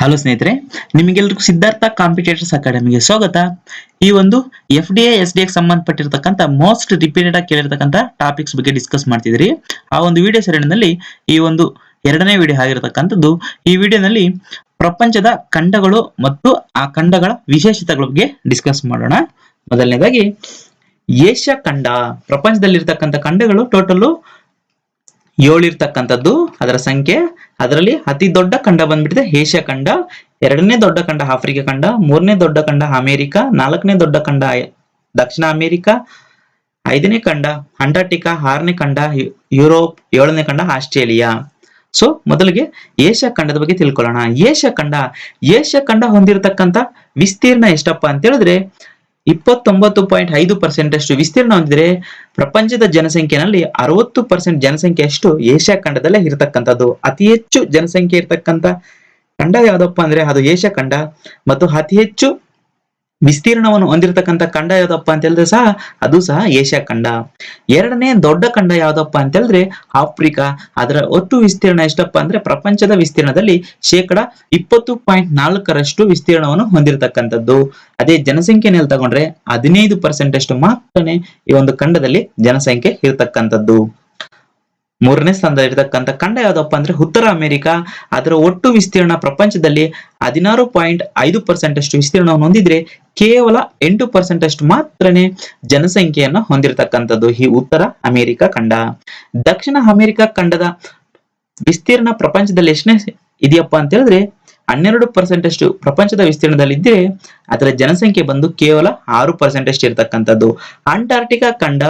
Hello ಸ್ನೇಹಿತರೆ, ನಿಮಗೆಲ್ರಿಗೂ Siddhartha competitors ಅಕಾಡೆಮಿಗೆ ಸ್ವಾಗತ. ಈ ಒಂದು ಎಫ್ ಡಿ ಎಸ್ ಡಿ ಎಕ್ ಸಂಬಂಧಪಟ್ಟಿರ್ತಕ್ಕಂಥ ಮೋಸ್ಟ್ ರಿಪೀಟೆಡ್ ಆಗಿ ಕೇಳಿರ್ತಕ್ಕಂಥ ಟಾಪಿಕ್ಸ್ ಬಗ್ಗೆ ಡಿಸ್ಕಸ್ ಮಾಡ್ತಿದ್ರಿ ಆ ಒಂದು ವಿಡಿಯೋ ಸರಣಿನಲ್ಲಿ ಈ ಒಂದು ಎರಡನೇ ವಿಡಿಯೋ ಆಗಿರತಕ್ಕಂಥದ್ದು, ಈ ವಿಡಿಯೋನಲ್ಲಿ ಪ್ರಪಂಚದ ಖಂಡಗಳು ಮತ್ತು ಆ ಖಂಡಗಳ ವಿಶೇಷತೆಗಳ ಬಗ್ಗೆ ಡಿಸ್ಕಸ್ ಮಾಡೋಣ. ಮೊದಲನೇದಾಗಿ, ಏಷ್ಯಾ ಖಂಡ, ಪ್ರಪಂಚದಲ್ಲಿರ್ತಕ್ಕಂಥ ಖಂಡಗಳು ಟೋಟಲ್ ಏಳು ಇರ್ತಕ್ಕಂಥದ್ದು ಅದರ ಸಂಖ್ಯೆ, ಅದರಲ್ಲಿ ಅತಿ ದೊಡ್ಡ ಖಂಡ ಬಂದ್ಬಿಟ್ಟಿದೆ. ಏಷ್ಯಾ ಖಂಡ, ಎರಡನೇ ದೊಡ್ಡ ಖಂಡ ಆಫ್ರಿಕಾ ಖಂಡ, ಮೂರನೇ ದೊಡ್ಡ ಖಂಡ ಅಮೆರಿಕ, ನಾಲ್ಕನೇ ದೊಡ್ಡ ಖಂಡ ದಕ್ಷಿಣ ಅಮೆರಿಕ, ಐದನೇ ಖಂಡ ಅಂಟಾರ್ಟಿಕಾ, ಆರನೇ ಖಂಡ ಯುರೋಪ್, ಏಳನೇ ಖಂಡ ಆಸ್ಟ್ರೇಲಿಯಾ. ಸೊ ಮೊದಲಿಗೆ ಏಷ್ಯಾ ಖಂಡದ ಬಗ್ಗೆ ತಿಳ್ಕೊಳ್ಳೋಣ. ಏಷ್ಯಾ ಖಂಡ ಏಷ್ಯಾ ಖಂಡ ಹೊಂದಿರತಕ್ಕಂತ ವಿಸ್ತೀರ್ಣ ಎಷ್ಟಪ್ಪ ಅಂತ ಹೇಳಿದ್ರೆ ಇಪ್ಪತ್ತೊಂಬತ್ತು ಪಾಯಿಂಟ್ ಐದು ಪರ್ಸೆಂಟ್ ಅಷ್ಟು ವಿಸ್ತೀರ್ಣ ಹೊಂದಿದ್ರೆ ಪ್ರಪಂಚದ ಜನಸಂಖ್ಯೆನಲ್ಲಿ ಅರವತ್ತು ಪರ್ಸೆಂಟ್ ಜನಸಂಖ್ಯೆ ಅಷ್ಟು ಏಷ್ಯಾ ಖಂಡದಲ್ಲೇ ಇರತಕ್ಕಂಥದ್ದು. ಅತಿ ಹೆಚ್ಚು ಜನಸಂಖ್ಯೆ ಇರತಕ್ಕಂತ ಖಂಡ ಯಾವುದಪ್ಪ ಅಂದ್ರೆ ಅದು ಏಷ್ಯಾ ಖಂಡ. ಮತ್ತು ಅತಿ ಹೆಚ್ಚು ವಿಸ್ತೀರ್ಣವನ್ನು ಹೊಂದಿರತಕ್ಕಂಥ ಖಂಡ ಯಾವ್ದಪ್ಪ ಅಂತ ಹೇಳಿದ್ರೆ ಸಹ, ಅದು ಸಹ ಏಷ್ಯಾ ಖಂಡ. ಎರಡನೇ ದೊಡ್ಡ ಖಂಡ ಯಾವ್ದಪ್ಪ ಅಂತ ಹೇಳಿದ್ರೆ ಆಫ್ರಿಕಾ. ಅದರ ಒಟ್ಟು ವಿಸ್ತೀರ್ಣ ಎಷ್ಟಪ್ಪ ಅಂದ್ರೆ ಪ್ರಪಂಚದ ವಿಸ್ತೀರ್ಣದಲ್ಲಿ ಶೇಕಡ ಇಪ್ಪತ್ತು ಪಾಯಿಂಟ್ ನಾಲ್ಕರಷ್ಟು ವಿಸ್ತೀರ್ಣವನ್ನು ಹೊಂದಿರತಕ್ಕಂಥದ್ದು. ಅದೇ ಜನಸಂಖ್ಯೆನಲ್ಲಿ ತಗೊಂಡ್ರೆ ಹದಿನೈದು ಪರ್ಸೆಂಟ್ ಅಷ್ಟು ಮಾತ್ರನೇ ಈ ಒಂದು ಖಂಡದಲ್ಲಿ ಜನಸಂಖ್ಯೆ ಇರತಕ್ಕಂಥದ್ದು. ಮೂರನೇ ಸ್ಥಾನದಲ್ಲಿ ಇರತಕ್ಕಂಥ ಖಂಡ ಯಾವ್ದಪ್ಪ ಅಂದ್ರೆ ಉತ್ತರ ಅಮೆರಿಕ. ಅದರ ಒಟ್ಟು ವಿಸ್ತೀರ್ಣ ಪ್ರಪಂಚದಲ್ಲಿ ಹದಿನಾರು ಪಾಯಿಂಟ್ ಐದು ಪರ್ಸೆಂಟ್ ಅಷ್ಟು ವಿಸ್ತೀರ್ಣವನ್ನು ಹೊಂದಿದ್ರೆ ಕೇವಲ ಎಂಟು ಪರ್ಸೆಂಟ್ ಅಷ್ಟು ಮಾತ್ರನೇ ಜನಸಂಖ್ಯೆಯನ್ನು ಹೊಂದಿರತಕ್ಕಂಥದ್ದು ಈ ಉತ್ತರ ಅಮೆರಿಕ ಖಂಡ. ದಕ್ಷಿಣ ಅಮೆರಿಕ ಖಂಡದ ವಿಸ್ತೀರ್ಣ ಪ್ರಪಂಚದಲ್ಲಿ ಎಷ್ಟನೇ ಇದೆಯಪ್ಪ ಅಂತ ಹೇಳಿದ್ರೆ ಹನ್ನೆರಡು ಪರ್ಸೆಂಟ್ ಅಷ್ಟು ಪ್ರಪಂಚದ ವಿಸ್ತೀರ್ಣದಲ್ಲಿ ಇದ್ರೆ ಅದರ ಜನಸಂಖ್ಯೆ ಬಂದು ಕೇವಲ ಆರು ಪರ್ಸೆಂಟ್ ಅಷ್ಟು ಇರತಕ್ಕಂಥದ್ದು ಅಂಟಾರ್ಟಿಕಾ ಖಂಡ.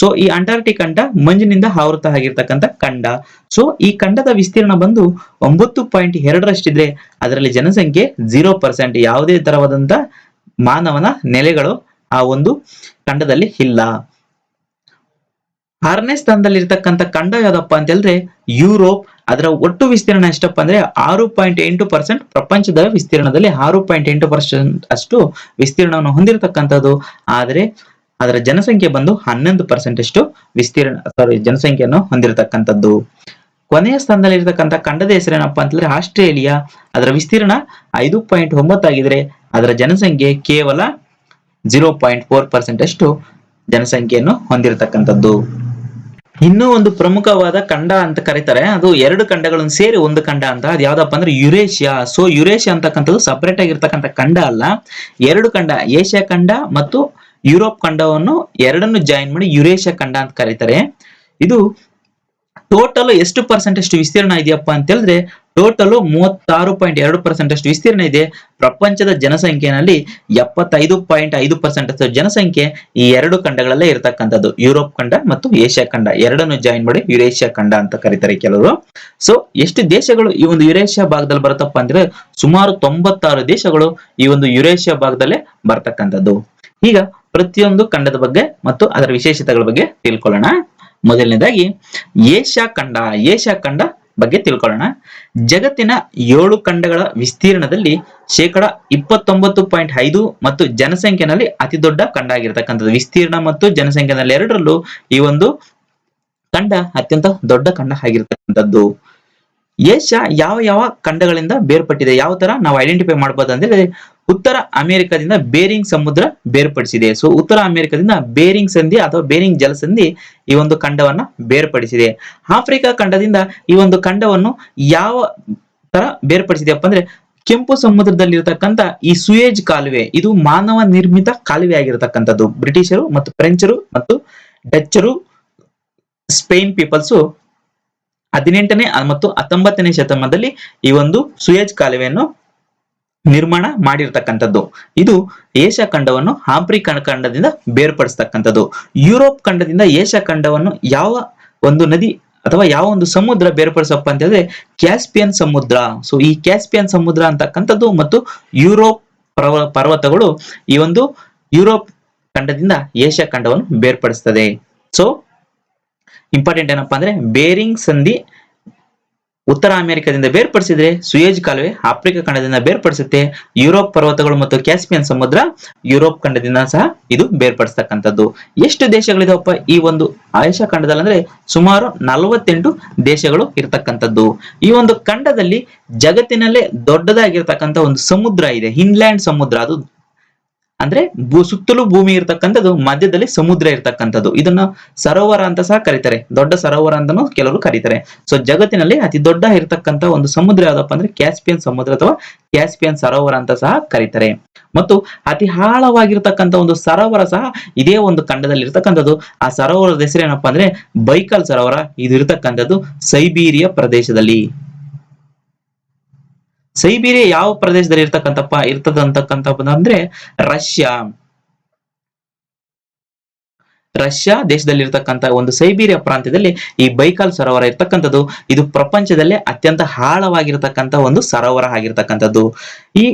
ಸೊ ಈ ಅಂಟಾರ್ಟಿಕ್ ಖಂಡ ಮಂಜಿನಿಂದ ಆವೃತ ಆಗಿರ್ತಕ್ಕಂಥ ಖಂಡ. ಸೊ ಈ ಖಂಡದ ವಿಸ್ತೀರ್ಣ ಬಂದು ಒಂಬತ್ತು ಪಾಯಿಂಟ್ ಎರಡರಷ್ಟಿದ್ರೆ ಅದರಲ್ಲಿ ಜನಸಂಖ್ಯೆ ಜೀರೋ ಪರ್ಸೆಂಟ್ ಯಾವುದೇ ತರವಾದಂತ ಮಾನವನ ನೆಲೆಗಳು ಆ ಒಂದು ಖಂಡದಲ್ಲಿ ಇಲ್ಲ. ಆರನೇ ಸ್ಥಾನದಲ್ಲಿ ಇರ್ತಕ್ಕಂಥ ಖಂಡ ಯಾವ್ದಪ್ಪ ಅಂತ ಹೇಳಿದ್ರೆ ಯುರೋಪ್. ಅದರ ಒಟ್ಟು ವಿಸ್ತೀರ್ಣ ಎಷ್ಟಪ್ಪ ಅಂದ್ರೆ ಆರು ಪಾಯಿಂಟ್ ಎಂಟು ಪರ್ಸೆಂಟ್ ಪ್ರಪಂಚದ ವಿಸ್ತೀರ್ಣದಲ್ಲಿ ಆರು ಪಾಯಿಂಟ್ ಎಂಟು ಪರ್ಸೆಂಟ್ ಅಷ್ಟು ವಿಸ್ತೀರ್ಣವನ್ನು ಹೊಂದಿರತಕ್ಕಂಥದ್ದು. ಆದರೆ ಅದರ ಜನಸಂಖ್ಯೆ ಬಂದು ಹನ್ನೊಂದು ಪರ್ಸೆಂಟ್ ಅಷ್ಟು ವಿಸ್ತೀರ್ಣ ಸಾರಿ ಜನಸಂಖ್ಯೆಯನ್ನು ಹೊಂದಿರತಕ್ಕಂಥದ್ದು. ಕೊನೆಯ ಸ್ಥಾನದಲ್ಲಿ ಇರತಕ್ಕಂಥ ಖಂಡದ ಹೆಸರೇನಪ್ಪ ಅಂತಂದ್ರೆ ಆಸ್ಟ್ರೇಲಿಯಾ. ಅದರ ವಿಸ್ತೀರ್ಣ ಐದು ಪಾಯಿಂಟ್ ಒಂಬತ್ತಾಗಿದ್ರೆ ಅದರ ಜನಸಂಖ್ಯೆ ಕೇವಲ ಜೀರೋ ಪಾಯಿಂಟ್ ಫೋರ್ ಪರ್ಸೆಂಟ್ ಅಷ್ಟು ಜನಸಂಖ್ಯೆಯನ್ನು ಹೊಂದಿರತಕ್ಕಂಥದ್ದು. ಇನ್ನೂ ಒಂದು ಪ್ರಮುಖವಾದ ಖಂಡ ಅಂತ ಕರೀತಾರೆ. ಅದು ಎರಡು ಖಂಡಗಳನ್ನು ಸೇರಿ ಒಂದು ಖಂಡ ಅಂತ. ಅದು ಯಾವ್ದಪ್ಪ ಅಂದ್ರೆ ಯುರೇಷಿಯಾ. ಸೊ ಯುರೇಷಿಯಾ ಅಂತಕ್ಕಂಥದ್ದು ಸಪರೇಟ್ ಆಗಿರ್ತಕ್ಕಂಥ ಖಂಡ ಅಲ್ಲ. ಎರಡು ಖಂಡ, ಏಷ್ಯಾ ಖಂಡ ಮತ್ತು ಯುರೋಪ್ ಖಂಡವನ್ನು ಎರಡನ್ನು ಜಾಯಿನ್ ಮಾಡಿ ಯುರೇಷಿಯಾ ಖಂಡ ಅಂತ ಕರೀತಾರೆ. ಇದು ಟೋಟಲ್ ಎಷ್ಟು ಪರ್ಸೆಂಟ್ ಅಷ್ಟು ವಿಸ್ತೀರ್ಣ ಇದೆಯಪ್ಪ ಅಂತ ಹೇಳಿದ್ರೆ ಟೋಟಲ್ ಮೂವತ್ತಾರು ಪಾಯಿಂಟ್ ಎರಡು ಪರ್ಸೆಂಟ್ ಅಷ್ಟು ವಿಸ್ತೀರ್ಣ ಇದೆ. ಪ್ರಪಂಚದ ಜನಸಂಖ್ಯೆನಲ್ಲಿ ಎಪ್ಪತ್ತೈದು ಪಾಯಿಂಟ್ ಐದು ಪರ್ಸೆಂಟ್ ಅಷ್ಟು ಜನಸಂಖ್ಯೆ ಈ ಎರಡು ಖಂಡಗಳಲ್ಲೇ ಇರತಕ್ಕಂಥದ್ದು. ಯುರೋಪ್ ಖಂಡ ಮತ್ತು ಏಷ್ಯಾ ಖಂಡ. ಎರಡನ್ನು ಜಾಯಿನ್ ಮಾಡಿ ಯುರೇಷ್ಯಾ ಖಂಡ ಅಂತ ಕರೀತಾರೆ ಕೆಲವರು. ಸೊ ಎಷ್ಟು ದೇಶಗಳು ಈ ಒಂದು ಯುರೇಷ್ಯಾ ಭಾಗದಲ್ಲಿ ಬರುತ್ತಪ್ಪ ಅಂದ್ರೆ ಸುಮಾರು ತೊಂಬತ್ತಾರು ದೇಶಗಳು ಈ ಒಂದು ಯುರೇಷ್ಯಾ ಭಾಗದಲ್ಲೇ ಬರ್ತಕ್ಕಂಥದ್ದು. ಈಗ ಪ್ರತಿಯೊಂದು ಖಂಡದ ಬಗ್ಗೆ ಮತ್ತು ಅದರ ವಿಶೇಷತೆಗಳ ಬಗ್ಗೆ ತಿಳ್ಕೊಳ್ಳೋಣ. ಮೊದಲನೇದಾಗಿ ಏಷ್ಯಾ ಖಂಡ. ಏಷ್ಯಾ ಖಂಡ ಬಗ್ಗೆ ತಿಳ್ಕೊಳ್ಳೋಣ. ಜಗತ್ತಿನ ಏಳು ಖಂಡಗಳ ವಿಸ್ತೀರ್ಣದಲ್ಲಿ ಶೇಕಡ ಇಪ್ಪತ್ತೊಂಬತ್ತು ಪಾಯಿಂಟ್ ಐದು ಮತ್ತು ಜನಸಂಖ್ಯೆನಲ್ಲಿ ಅತಿ ದೊಡ್ಡ ಖಂಡ ಆಗಿರ್ತಕ್ಕಂಥದ್ದು. ವಿಸ್ತೀರ್ಣ ಮತ್ತು ಜನಸಂಖ್ಯೆನಲ್ಲಿ ಎರಡರಲ್ಲೂ ಈ ಒಂದು ಖಂಡ ಅತ್ಯಂತ ದೊಡ್ಡ ಖಂಡ ಆಗಿರ್ತಕ್ಕಂಥದ್ದು. ಏಷ್ಯಾ ಯಾವ ಯಾವ ಖಂಡಗಳಿಂದ ಬೇರ್ಪಟ್ಟಿದೆ? ಯಾವ ತರ ನಾವು ಐಡೆಂಟಿಫೈ ಮಾಡಬಹುದು ಅಂದ್ರೆ ಉತ್ತರ ಅಮೆರಿಕದಿಂದ ಬೇರಿಂಗ್ ಸಮುದ್ರ ಬೇರ್ಪಡಿಸಿದೆ. ಸೊ ಉತ್ತರ ಅಮೆರಿಕದಿಂದ ಬೇರಿಂಗ್ ಸಂಧಿ ಅಥವಾ ಬೇರಿಂಗ್ ಜಲಸಂಧಿ ಈ ಒಂದು ಖಂಡವನ್ನ ಬೇರ್ಪಡಿಸಿದೆ. ಆಫ್ರಿಕಾ ಖಂಡದಿಂದ ಈ ಒಂದು ಖಂಡವನ್ನು ಯಾವ ತರ ಬೇರ್ಪಡಿಸಿದೆಯಪ್ಪ ಅಂದ್ರೆ, ಕೆಂಪು ಸಮುದ್ರದಲ್ಲಿರ್ತಕ್ಕಂಥ ಈ ಸುಯೇಜ್ ಕಾಲುವೆ, ಇದು ಮಾನವ ನಿರ್ಮಿತ ಕಾಲುವೆ ಆಗಿರತಕ್ಕಂಥದ್ದು. ಬ್ರಿಟಿಷರು ಮತ್ತು ಫ್ರೆಂಚರು ಮತ್ತು ಡಚ್ಚರು, ಸ್ಪೇನ್ ಪೀಪಲ್ಸು ಹದಿನೆಂಟನೇ ಮತ್ತು ಹತ್ತೊಂಬತ್ತನೇ ಶತಮಾನದಲ್ಲಿ ಈ ಒಂದು ಸುಯೇಜ್ ಕಾಲುವೆಯನ್ನು ನಿರ್ಮಾಣ ಮಾಡಿರ್ತಕ್ಕಂಥದ್ದು. ಇದು ಏಷ್ಯಾ ಖಂಡವನ್ನು ಆಫ್ರಿಕಾ ಖಂಡದಿಂದ ಬೇರ್ಪಡಿಸ್ತಕ್ಕಂಥದ್ದು. ಯುರೋಪ್ ಖಂಡದಿಂದ ಏಷ್ಯಾ ಖಂಡವನ್ನು ಯಾವ ಒಂದು ನದಿ ಅಥವಾ ಯಾವ ಒಂದು ಸಮುದ್ರ ಬೇರ್ಪಡಿಸಪ್ಪ ಅಂತ ಹೇಳಿದ್ರೆ ಕ್ಯಾಸ್ಪಿಯನ್ ಸಮುದ್ರ. ಸೊ ಈ ಕ್ಯಾಸ್ಪಿಯನ್ ಸಮುದ್ರ ಅಂತಕ್ಕಂಥದ್ದು ಮತ್ತು ಯುರೋಪ್ ಪರ್ವ, ಪರ್ವತಗಳು ಈ ಒಂದು ಯುರೋಪ್ ಖಂಡದಿಂದ ಏಷ್ಯಾ ಖಂಡವನ್ನು ಬೇರ್ಪಡಿಸ್ತದೆ. ಸೊ ಇಂಪಾರ್ಟೆಂಟ್ ಏನಪ್ಪಾ ಅಂದ್ರೆ ಬೇರಿಂಗ್ ಸಂಧಿ ಉತ್ತರ ಅಮೆರಿಕದಿಂದ ಬೇರ್ಪಡಿಸಿದ್ರೆ ಸುಯೇಜ್ ಕಾಲುವೆ, ಆಫ್ರಿಕಾ ಖಂಡದಿಂದ ಬೇರ್ಪಡಿಸುತ್ತೆ, ಯುರೋಪ್ ಪರ್ವತಗಳು ಮತ್ತು ಕ್ಯಾಸ್ಪಿಯನ್ ಸಮುದ್ರ ಯುರೋಪ್ ಖಂಡದಿಂದ ಸಹ ಇದು ಬೇರ್ಪಡಿಸ್ತಕ್ಕಂಥದ್ದು. ಎಷ್ಟು ದೇಶಗಳಿದಾವಪ್ಪ ಈ ಒಂದು ಆಯೇಷಾ ಖಂಡದಲ್ಲಿ ಅಂದ್ರೆ ಸುಮಾರು ನಲವತ್ತೆಂಟು ದೇಶಗಳು ಇರತಕ್ಕಂಥದ್ದು. ಈ ಒಂದು ಖಂಡದಲ್ಲಿ ಜಗತ್ತಿನಲ್ಲೇ ದೊಡ್ಡದಾಗಿರ್ತಕ್ಕಂಥ ಒಂದು ಸಮುದ್ರ ಇದೆ ಹಿನ್ಲ್ಯಾಂಡ್ ಸಮುದ್ರ. ಅದು ಅಂದ್ರೆ ಭೂ, ಸುತ್ತಲೂ ಭೂಮಿ ಇರ್ತಕ್ಕಂಥದ್ದು, ಮಧ್ಯದಲ್ಲಿ ಸಮುದ್ರ ಇರ್ತಕ್ಕಂಥದ್ದು. ಇದನ್ನ ಸರೋವರ ಅಂತ ಸಹ ಕರೀತಾರೆ. ದೊಡ್ಡ ಸರೋವರ ಅಂತಾನು ಕೆಲವರು ಕರೀತಾರೆ. ಸೊ ಜಗತ್ತಿನಲ್ಲಿ ಅತಿ ದೊಡ್ಡ ಇರತಕ್ಕಂತ ಒಂದು ಸಮುದ್ರ ಯಾವ್ದಪ್ಪ ಅಂದ್ರೆ ಕ್ಯಾಸ್ಪಿಯನ್ ಸಮುದ್ರ ಅಥವಾ ಕ್ಯಾಸ್ಪಿಯನ್ ಸರೋವರ ಅಂತ ಸಹ ಕರೀತಾರೆ. ಮತ್ತು ಅತಿ ಆಳವಾಗಿರ್ತಕ್ಕಂಥ ಒಂದು ಸರೋವರ ಸಹ ಇದೇ ಒಂದು ಖಂಡದಲ್ಲಿ ಇರ್ತಕ್ಕಂಥದ್ದು. ಆ ಸರೋವರದ ಹೆಸರು ಏನಪ್ಪಾ ಅಂದ್ರೆ ಬೈಕಲ್ ಸರೋವರ. ಇದು ಇರತಕ್ಕಂಥದ್ದು ಸೈಬೀರಿಯಾ ಪ್ರದೇಶದಲ್ಲಿ. ಸೈಬೀರಿಯಾ ಯಾವ ಪ್ರದೇಶದಲ್ಲಿ ಇರ್ತಕ್ಕಂಥಪ್ಪ ಇರ್ತದಂತಕ್ಕಂಥ ಅಂದ್ರೆ ರಷ್ಯಾ. ರಷ್ಯಾ ದೇಶದಲ್ಲಿ ಇರ್ತಕ್ಕಂಥ ಒಂದು ಸೈಬೀರಿಯಾ ಪ್ರಾಂತ್ಯದಲ್ಲಿ ಈ ಬೈಕಾಲ್ ಸರೋವರ ಇರ್ತಕ್ಕಂಥದ್ದು, ಇದು ಪ್ರಪಂಚದಲ್ಲೇ ಅತ್ಯಂತ ಆಳವಾಗಿರ್ತಕ್ಕಂಥ ಒಂದು ಸರೋವರ ಆಗಿರ್ತಕ್ಕಂಥದ್ದು. ಈ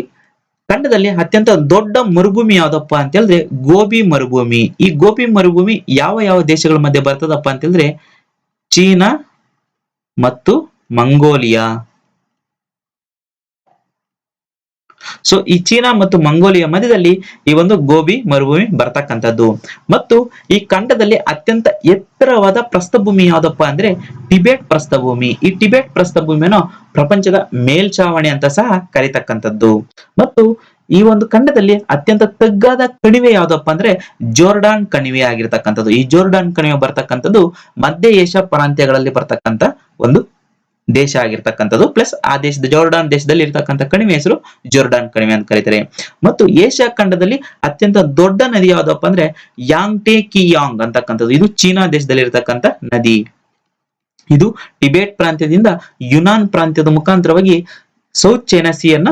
ಖಂಡದಲ್ಲಿ ಅತ್ಯಂತ ದೊಡ್ಡ ಮರುಭೂಮಿ ಯಾವ್ದಪ್ಪ ಅಂತ ಹೇಳಿದ್ರೆ ಗೋಬಿ ಮರುಭೂಮಿ. ಈ ಗೋಬಿ ಮರುಭೂಮಿ ಯಾವ ಯಾವ ದೇಶಗಳ ಮಧ್ಯೆ ಬರ್ತದಪ್ಪ ಅಂತ ಹೇಳಿದ್ರೆ ಚೀನಾ ಮತ್ತು ಮಂಗೋಲಿಯಾ. ಸೊ ಈ ಚೀನಾ ಮತ್ತು ಮಂಗೋಲಿಯಾ ಮಧ್ಯದಲ್ಲಿ ಈ ಒಂದು ಗೋಬಿ, ಮರುಭೂಮಿ ಬರ್ತಕ್ಕಂಥದ್ದು. ಮತ್ತು ಈ ಖಂಡದಲ್ಲಿ ಅತ್ಯಂತ ಎತ್ತರವಾದ ಪ್ರಸ್ಥಭೂಮಿ ಯಾವ್ದಪ್ಪ ಅಂದ್ರೆ ಟಿಬೆಟ್ ಪ್ರಸ್ಥಭೂಮಿ. ಈ ಟಿಬೆಟ್ ಪ್ರಸ್ಥಭೂಮಿಯನ್ನು ಪ್ರಪಂಚದ ಮೇಲ್ಚಾವಣಿ ಅಂತ ಸಹ ಕರೀತಕ್ಕಂಥದ್ದು. ಮತ್ತು ಈ ಒಂದು ಖಂಡದಲ್ಲಿ ಅತ್ಯಂತ ತಗ್ಗಾದ ಕಣಿವೆ ಯಾವ್ದಪ್ಪ ಅಂದ್ರೆ ಜೋರ್ಡಾನ್ ಕಣಿವೆ ಆಗಿರ್ತಕ್ಕಂಥದ್ದು. ಈ ಜೋರ್ಡಾನ್ ಕಣಿವೆ ಬರ್ತಕ್ಕಂಥದ್ದು ಮಧ್ಯ ಏಷ್ಯಾ ಪ್ರಾಂತ್ಯಗಳಲ್ಲಿ ಬರ್ತಕ್ಕಂಥ ಒಂದು ದೇಶ ಆಗಿರ್ತಕ್ಕಂಥದ್ದು ಪ್ಲಸ್ ಆ ದೇಶದ ಜೋರ್ಡಾನ್ ದೇಶದಲ್ಲಿ ಇರ್ತಕ್ಕಂಥ ಕಣಿವೆ ಹೆಸರು ಜೋರ್ಡಾನ್ ಕಣಿವೆ ಅಂತ ಕರೀತಾರೆ. ಮತ್ತು ಏಷ್ಯಾ ಖಂಡದಲ್ಲಿ ಅತ್ಯಂತ ದೊಡ್ಡ ನದಿ ಯಾವ್ದಪ್ಪ ಅಂದ್ರೆ ಯಾಂಗ್ ಯಾಂಗ್ಟೆ ಕಿಯಾಂಗ್ ಅಂತಕ್ಕಂಥದ್ದು. ಇದು ಚೀನಾ ದೇಶದಲ್ಲಿ ಇರ್ತಕ್ಕಂಥ ನದಿ. ಇದು ಟಿಬೇಟ್ ಪ್ರಾಂತ್ಯದಿಂದ ಯುನಾನ್ ಪ್ರಾಂತ್ಯದ ಮುಖಾಂತರವಾಗಿ ಸೌತ್ ಚೈನಾ ಸಿಯನ್ನ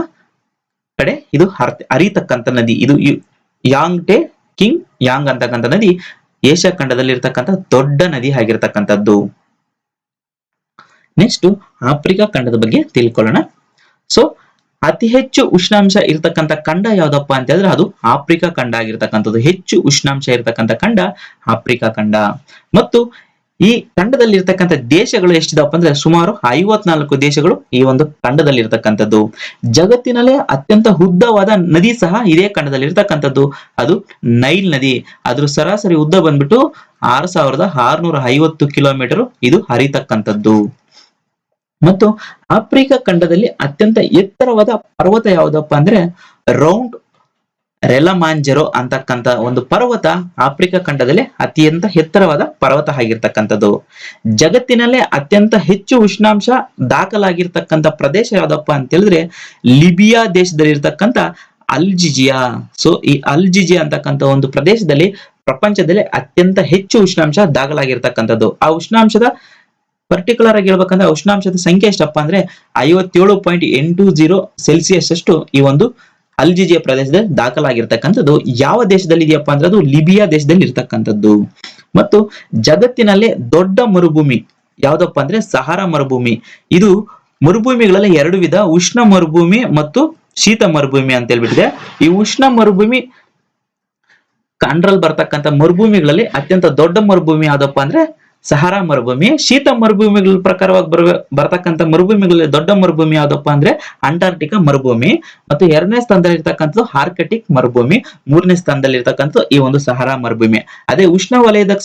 ಕಡೆ ಇದು ಹರ್- ಹರಿತಕ್ಕಂಥ ನದಿ. ಇದು ಯಾಂಗ್ ಯಾಂಗ್ಟೆ ಕಿಂಗ್ ಯಾಂಗ್ ಅಂತಕ್ಕಂಥ ನದಿ ಏಷ್ಯಾ ಖಂಡದಲ್ಲಿ ಇರ್ತಕ್ಕಂಥ ದೊಡ್ಡ ನದಿ ಆಗಿರ್ತಕ್ಕಂಥದ್ದು. ನೆಕ್ಸ್ಟ್ ಆಫ್ರಿಕಾ ಖಂಡದ ಬಗ್ಗೆ ತಿಳ್ಕೊಳ್ಳೋಣ. ಸೊ ಅತಿ ಹೆಚ್ಚು ಉಷ್ಣಾಂಶ ಇರತಕ್ಕಂತ ಖಂಡ ಯಾವ್ದಪ್ಪ ಅಂತ ಹೇಳಿದ್ರೆ ಅದು ಆಫ್ರಿಕಾ ಖಂಡ ಆಗಿರ್ತಕ್ಕಂಥದ್ದು. ಹೆಚ್ಚು ಉಷ್ಣಾಂಶ ಇರತಕ್ಕಂತ ಖಂಡ ಆಫ್ರಿಕಾ ಖಂಡ. ಮತ್ತು ಈ ಖಂಡದಲ್ಲಿ ಇರ್ತಕ್ಕಂಥ ದೇಶಗಳು ಎಷ್ಟಿದಾವಪ್ಪ ಅಂದ್ರೆ ಸುಮಾರು ಐವತ್ನಾಲ್ಕು ದೇಶಗಳು ಈ ಒಂದು ಖಂಡದಲ್ಲಿ ಇರ್ತಕ್ಕಂಥದ್ದು. ಜಗತ್ತಿನಲ್ಲೇ ಅತ್ಯಂತ ಉದ್ದವಾದ ನದಿ ಸಹ ಇದೇ ಖಂಡದಲ್ಲಿ ಇರ್ತಕ್ಕಂಥದ್ದು. ಅದು ನೈಲ್ ನದಿ. ಅದ್ರ ಸರಾಸರಿ ಉದ್ದ ಬಂದ್ಬಿಟ್ಟು ಆರು ಸಾವಿರದ ಆರುನೂರ ಐವತ್ತು ಕಿಲೋಮೀಟರ್ ಇದು ಹರಿತಕ್ಕಂಥದ್ದು. ಮತ್ತು ಆಫ್ರಿಕಾ ಖಂಡದಲ್ಲಿ ಅತ್ಯಂತ ಎತ್ತರವಾದ ಪರ್ವತ ಯಾವುದಪ್ಪ ಅಂದ್ರೆ ರೌಂಡ್ ರೆಲಮಾಂಜೆರೋ ಅಂತಕ್ಕಂತ ಒಂದು ಪರ್ವತ ಆಫ್ರಿಕಾ ಖಂಡದಲ್ಲಿ ಅತ್ಯಂತ ಎತ್ತರವಾದ ಪರ್ವತ ಆಗಿರ್ತಕ್ಕಂಥದ್ದು. ಜಗತ್ತಿನಲ್ಲೇ ಅತ್ಯಂತ ಹೆಚ್ಚು ಉಷ್ಣಾಂಶ ದಾಖಲಾಗಿರ್ತಕ್ಕಂಥ ಪ್ರದೇಶ ಯಾವ್ದಪ್ಪ ಅಂತ ಹೇಳಿದ್ರೆ ಲಿಬಿಯಾ ದೇಶದಲ್ಲಿ ಇರ್ತಕ್ಕಂಥ ಅಲ್ಜಿಜಿಯಾ. ಸೊ ಈ ಅಲ್ಜಿಜಿಯಾ ಅಂತಕ್ಕಂಥ ಒಂದು ಪ್ರದೇಶದಲ್ಲಿ ಪ್ರಪಂಚದಲ್ಲಿ ಅತ್ಯಂತ ಹೆಚ್ಚು ಉಷ್ಣಾಂಶ ದಾಖಲಾಗಿರ್ತಕ್ಕಂಥದ್ದು. ಆ ಉಷ್ಣಾಂಶದ ಪರ್ಟಿಕ್ಯುಲರ್ ಆಗಿ ಹೇಳ್ಬೇಕಂದ್ರೆ ಉಷ್ಣಾಂಶದ ಸಂಖ್ಯೆ ಎಷ್ಟಪ್ಪ ಅಂದ್ರೆ ಐವತ್ತೇಳು ಪಾಯಿಂಟ್ ಎಂಟು ಜೀರೋ ಸೆಲ್ಸಿಯಸ್ ಅಷ್ಟು ಈ ಒಂದು ಅಲ್ಜಿಜಿಯ ಪ್ರದೇಶದಲ್ಲಿ ದಾಖಲಾಗಿರ್ತಕ್ಕಂಥದ್ದು. ಯಾವ ದೇಶದಲ್ಲಿ ಇದೆಯಪ್ಪ ಅಂದ್ರೆ ಅದು ಲಿಬಿಯಾ ದೇಶದಲ್ಲಿ ಇರ್ತಕ್ಕಂಥದ್ದು. ಮತ್ತು ಜಗತ್ತಿನಲ್ಲೇ ದೊಡ್ಡ ಮರುಭೂಮಿ ಯಾವ್ದಪ್ಪ ಅಂದ್ರೆ ಸಹಾರಾ ಮರುಭೂಮಿ. ಇದು ಮರುಭೂಮಿಗಳಲ್ಲಿ ಎರಡು ವಿಧ, ಉಷ್ಣ ಮರುಭೂಮಿ ಮತ್ತು ಶೀತ ಮರುಭೂಮಿ ಅಂತ ಹೇಳ್ಬಿಟ್ಟಿದೆ. ಈ ಉಷ್ಣ ಮರುಭೂಮಿ ಕಂಡ್ರಲ್ಲಿ ಬರ್ತಕ್ಕಂಥ ಮರುಭೂಮಿಗಳಲ್ಲಿ ಅತ್ಯಂತ ದೊಡ್ಡ ಮರುಭೂಮಿ ಯಾವ್ದಪ್ಪ ಅಂದ್ರೆ ಸಹಾರಾ ಮರುಭೂಮಿ, ಶೀತ ಮರುಭೂಮಿಗಳ ಪ್ರಕಾರವಾಗಿ ಬರ ಬರ್ತಕ್ಕಂಥ ಮರುಭೂಮಿಗಳಲ್ಲಿ ದೊಡ್ಡ ಮರುಭೂಮಿ ಯಾವ್ದಪ್ಪ ಅಂದ್ರೆ ಅಂಟಾರ್ಟಿಕಾ ಮರುಭೂಮಿ. ಮತ್ತು ಎರಡನೇ ಸ್ಥಾನದಲ್ಲಿ ಇರ್ತಕ್ಕಂಥದ್ದು ಆರ್ಕಟಿಕ್ ಮರುಭೂಮಿ. ಮೂರನೇ ಸ್ಥಾನದಲ್ಲಿ ಇರ್ತಕ್ಕಂಥ ಈ ಒಂದು ಸಹಾರಾ ಮರುಭೂಮಿ. ಅದೇ ಉಷ್ಣ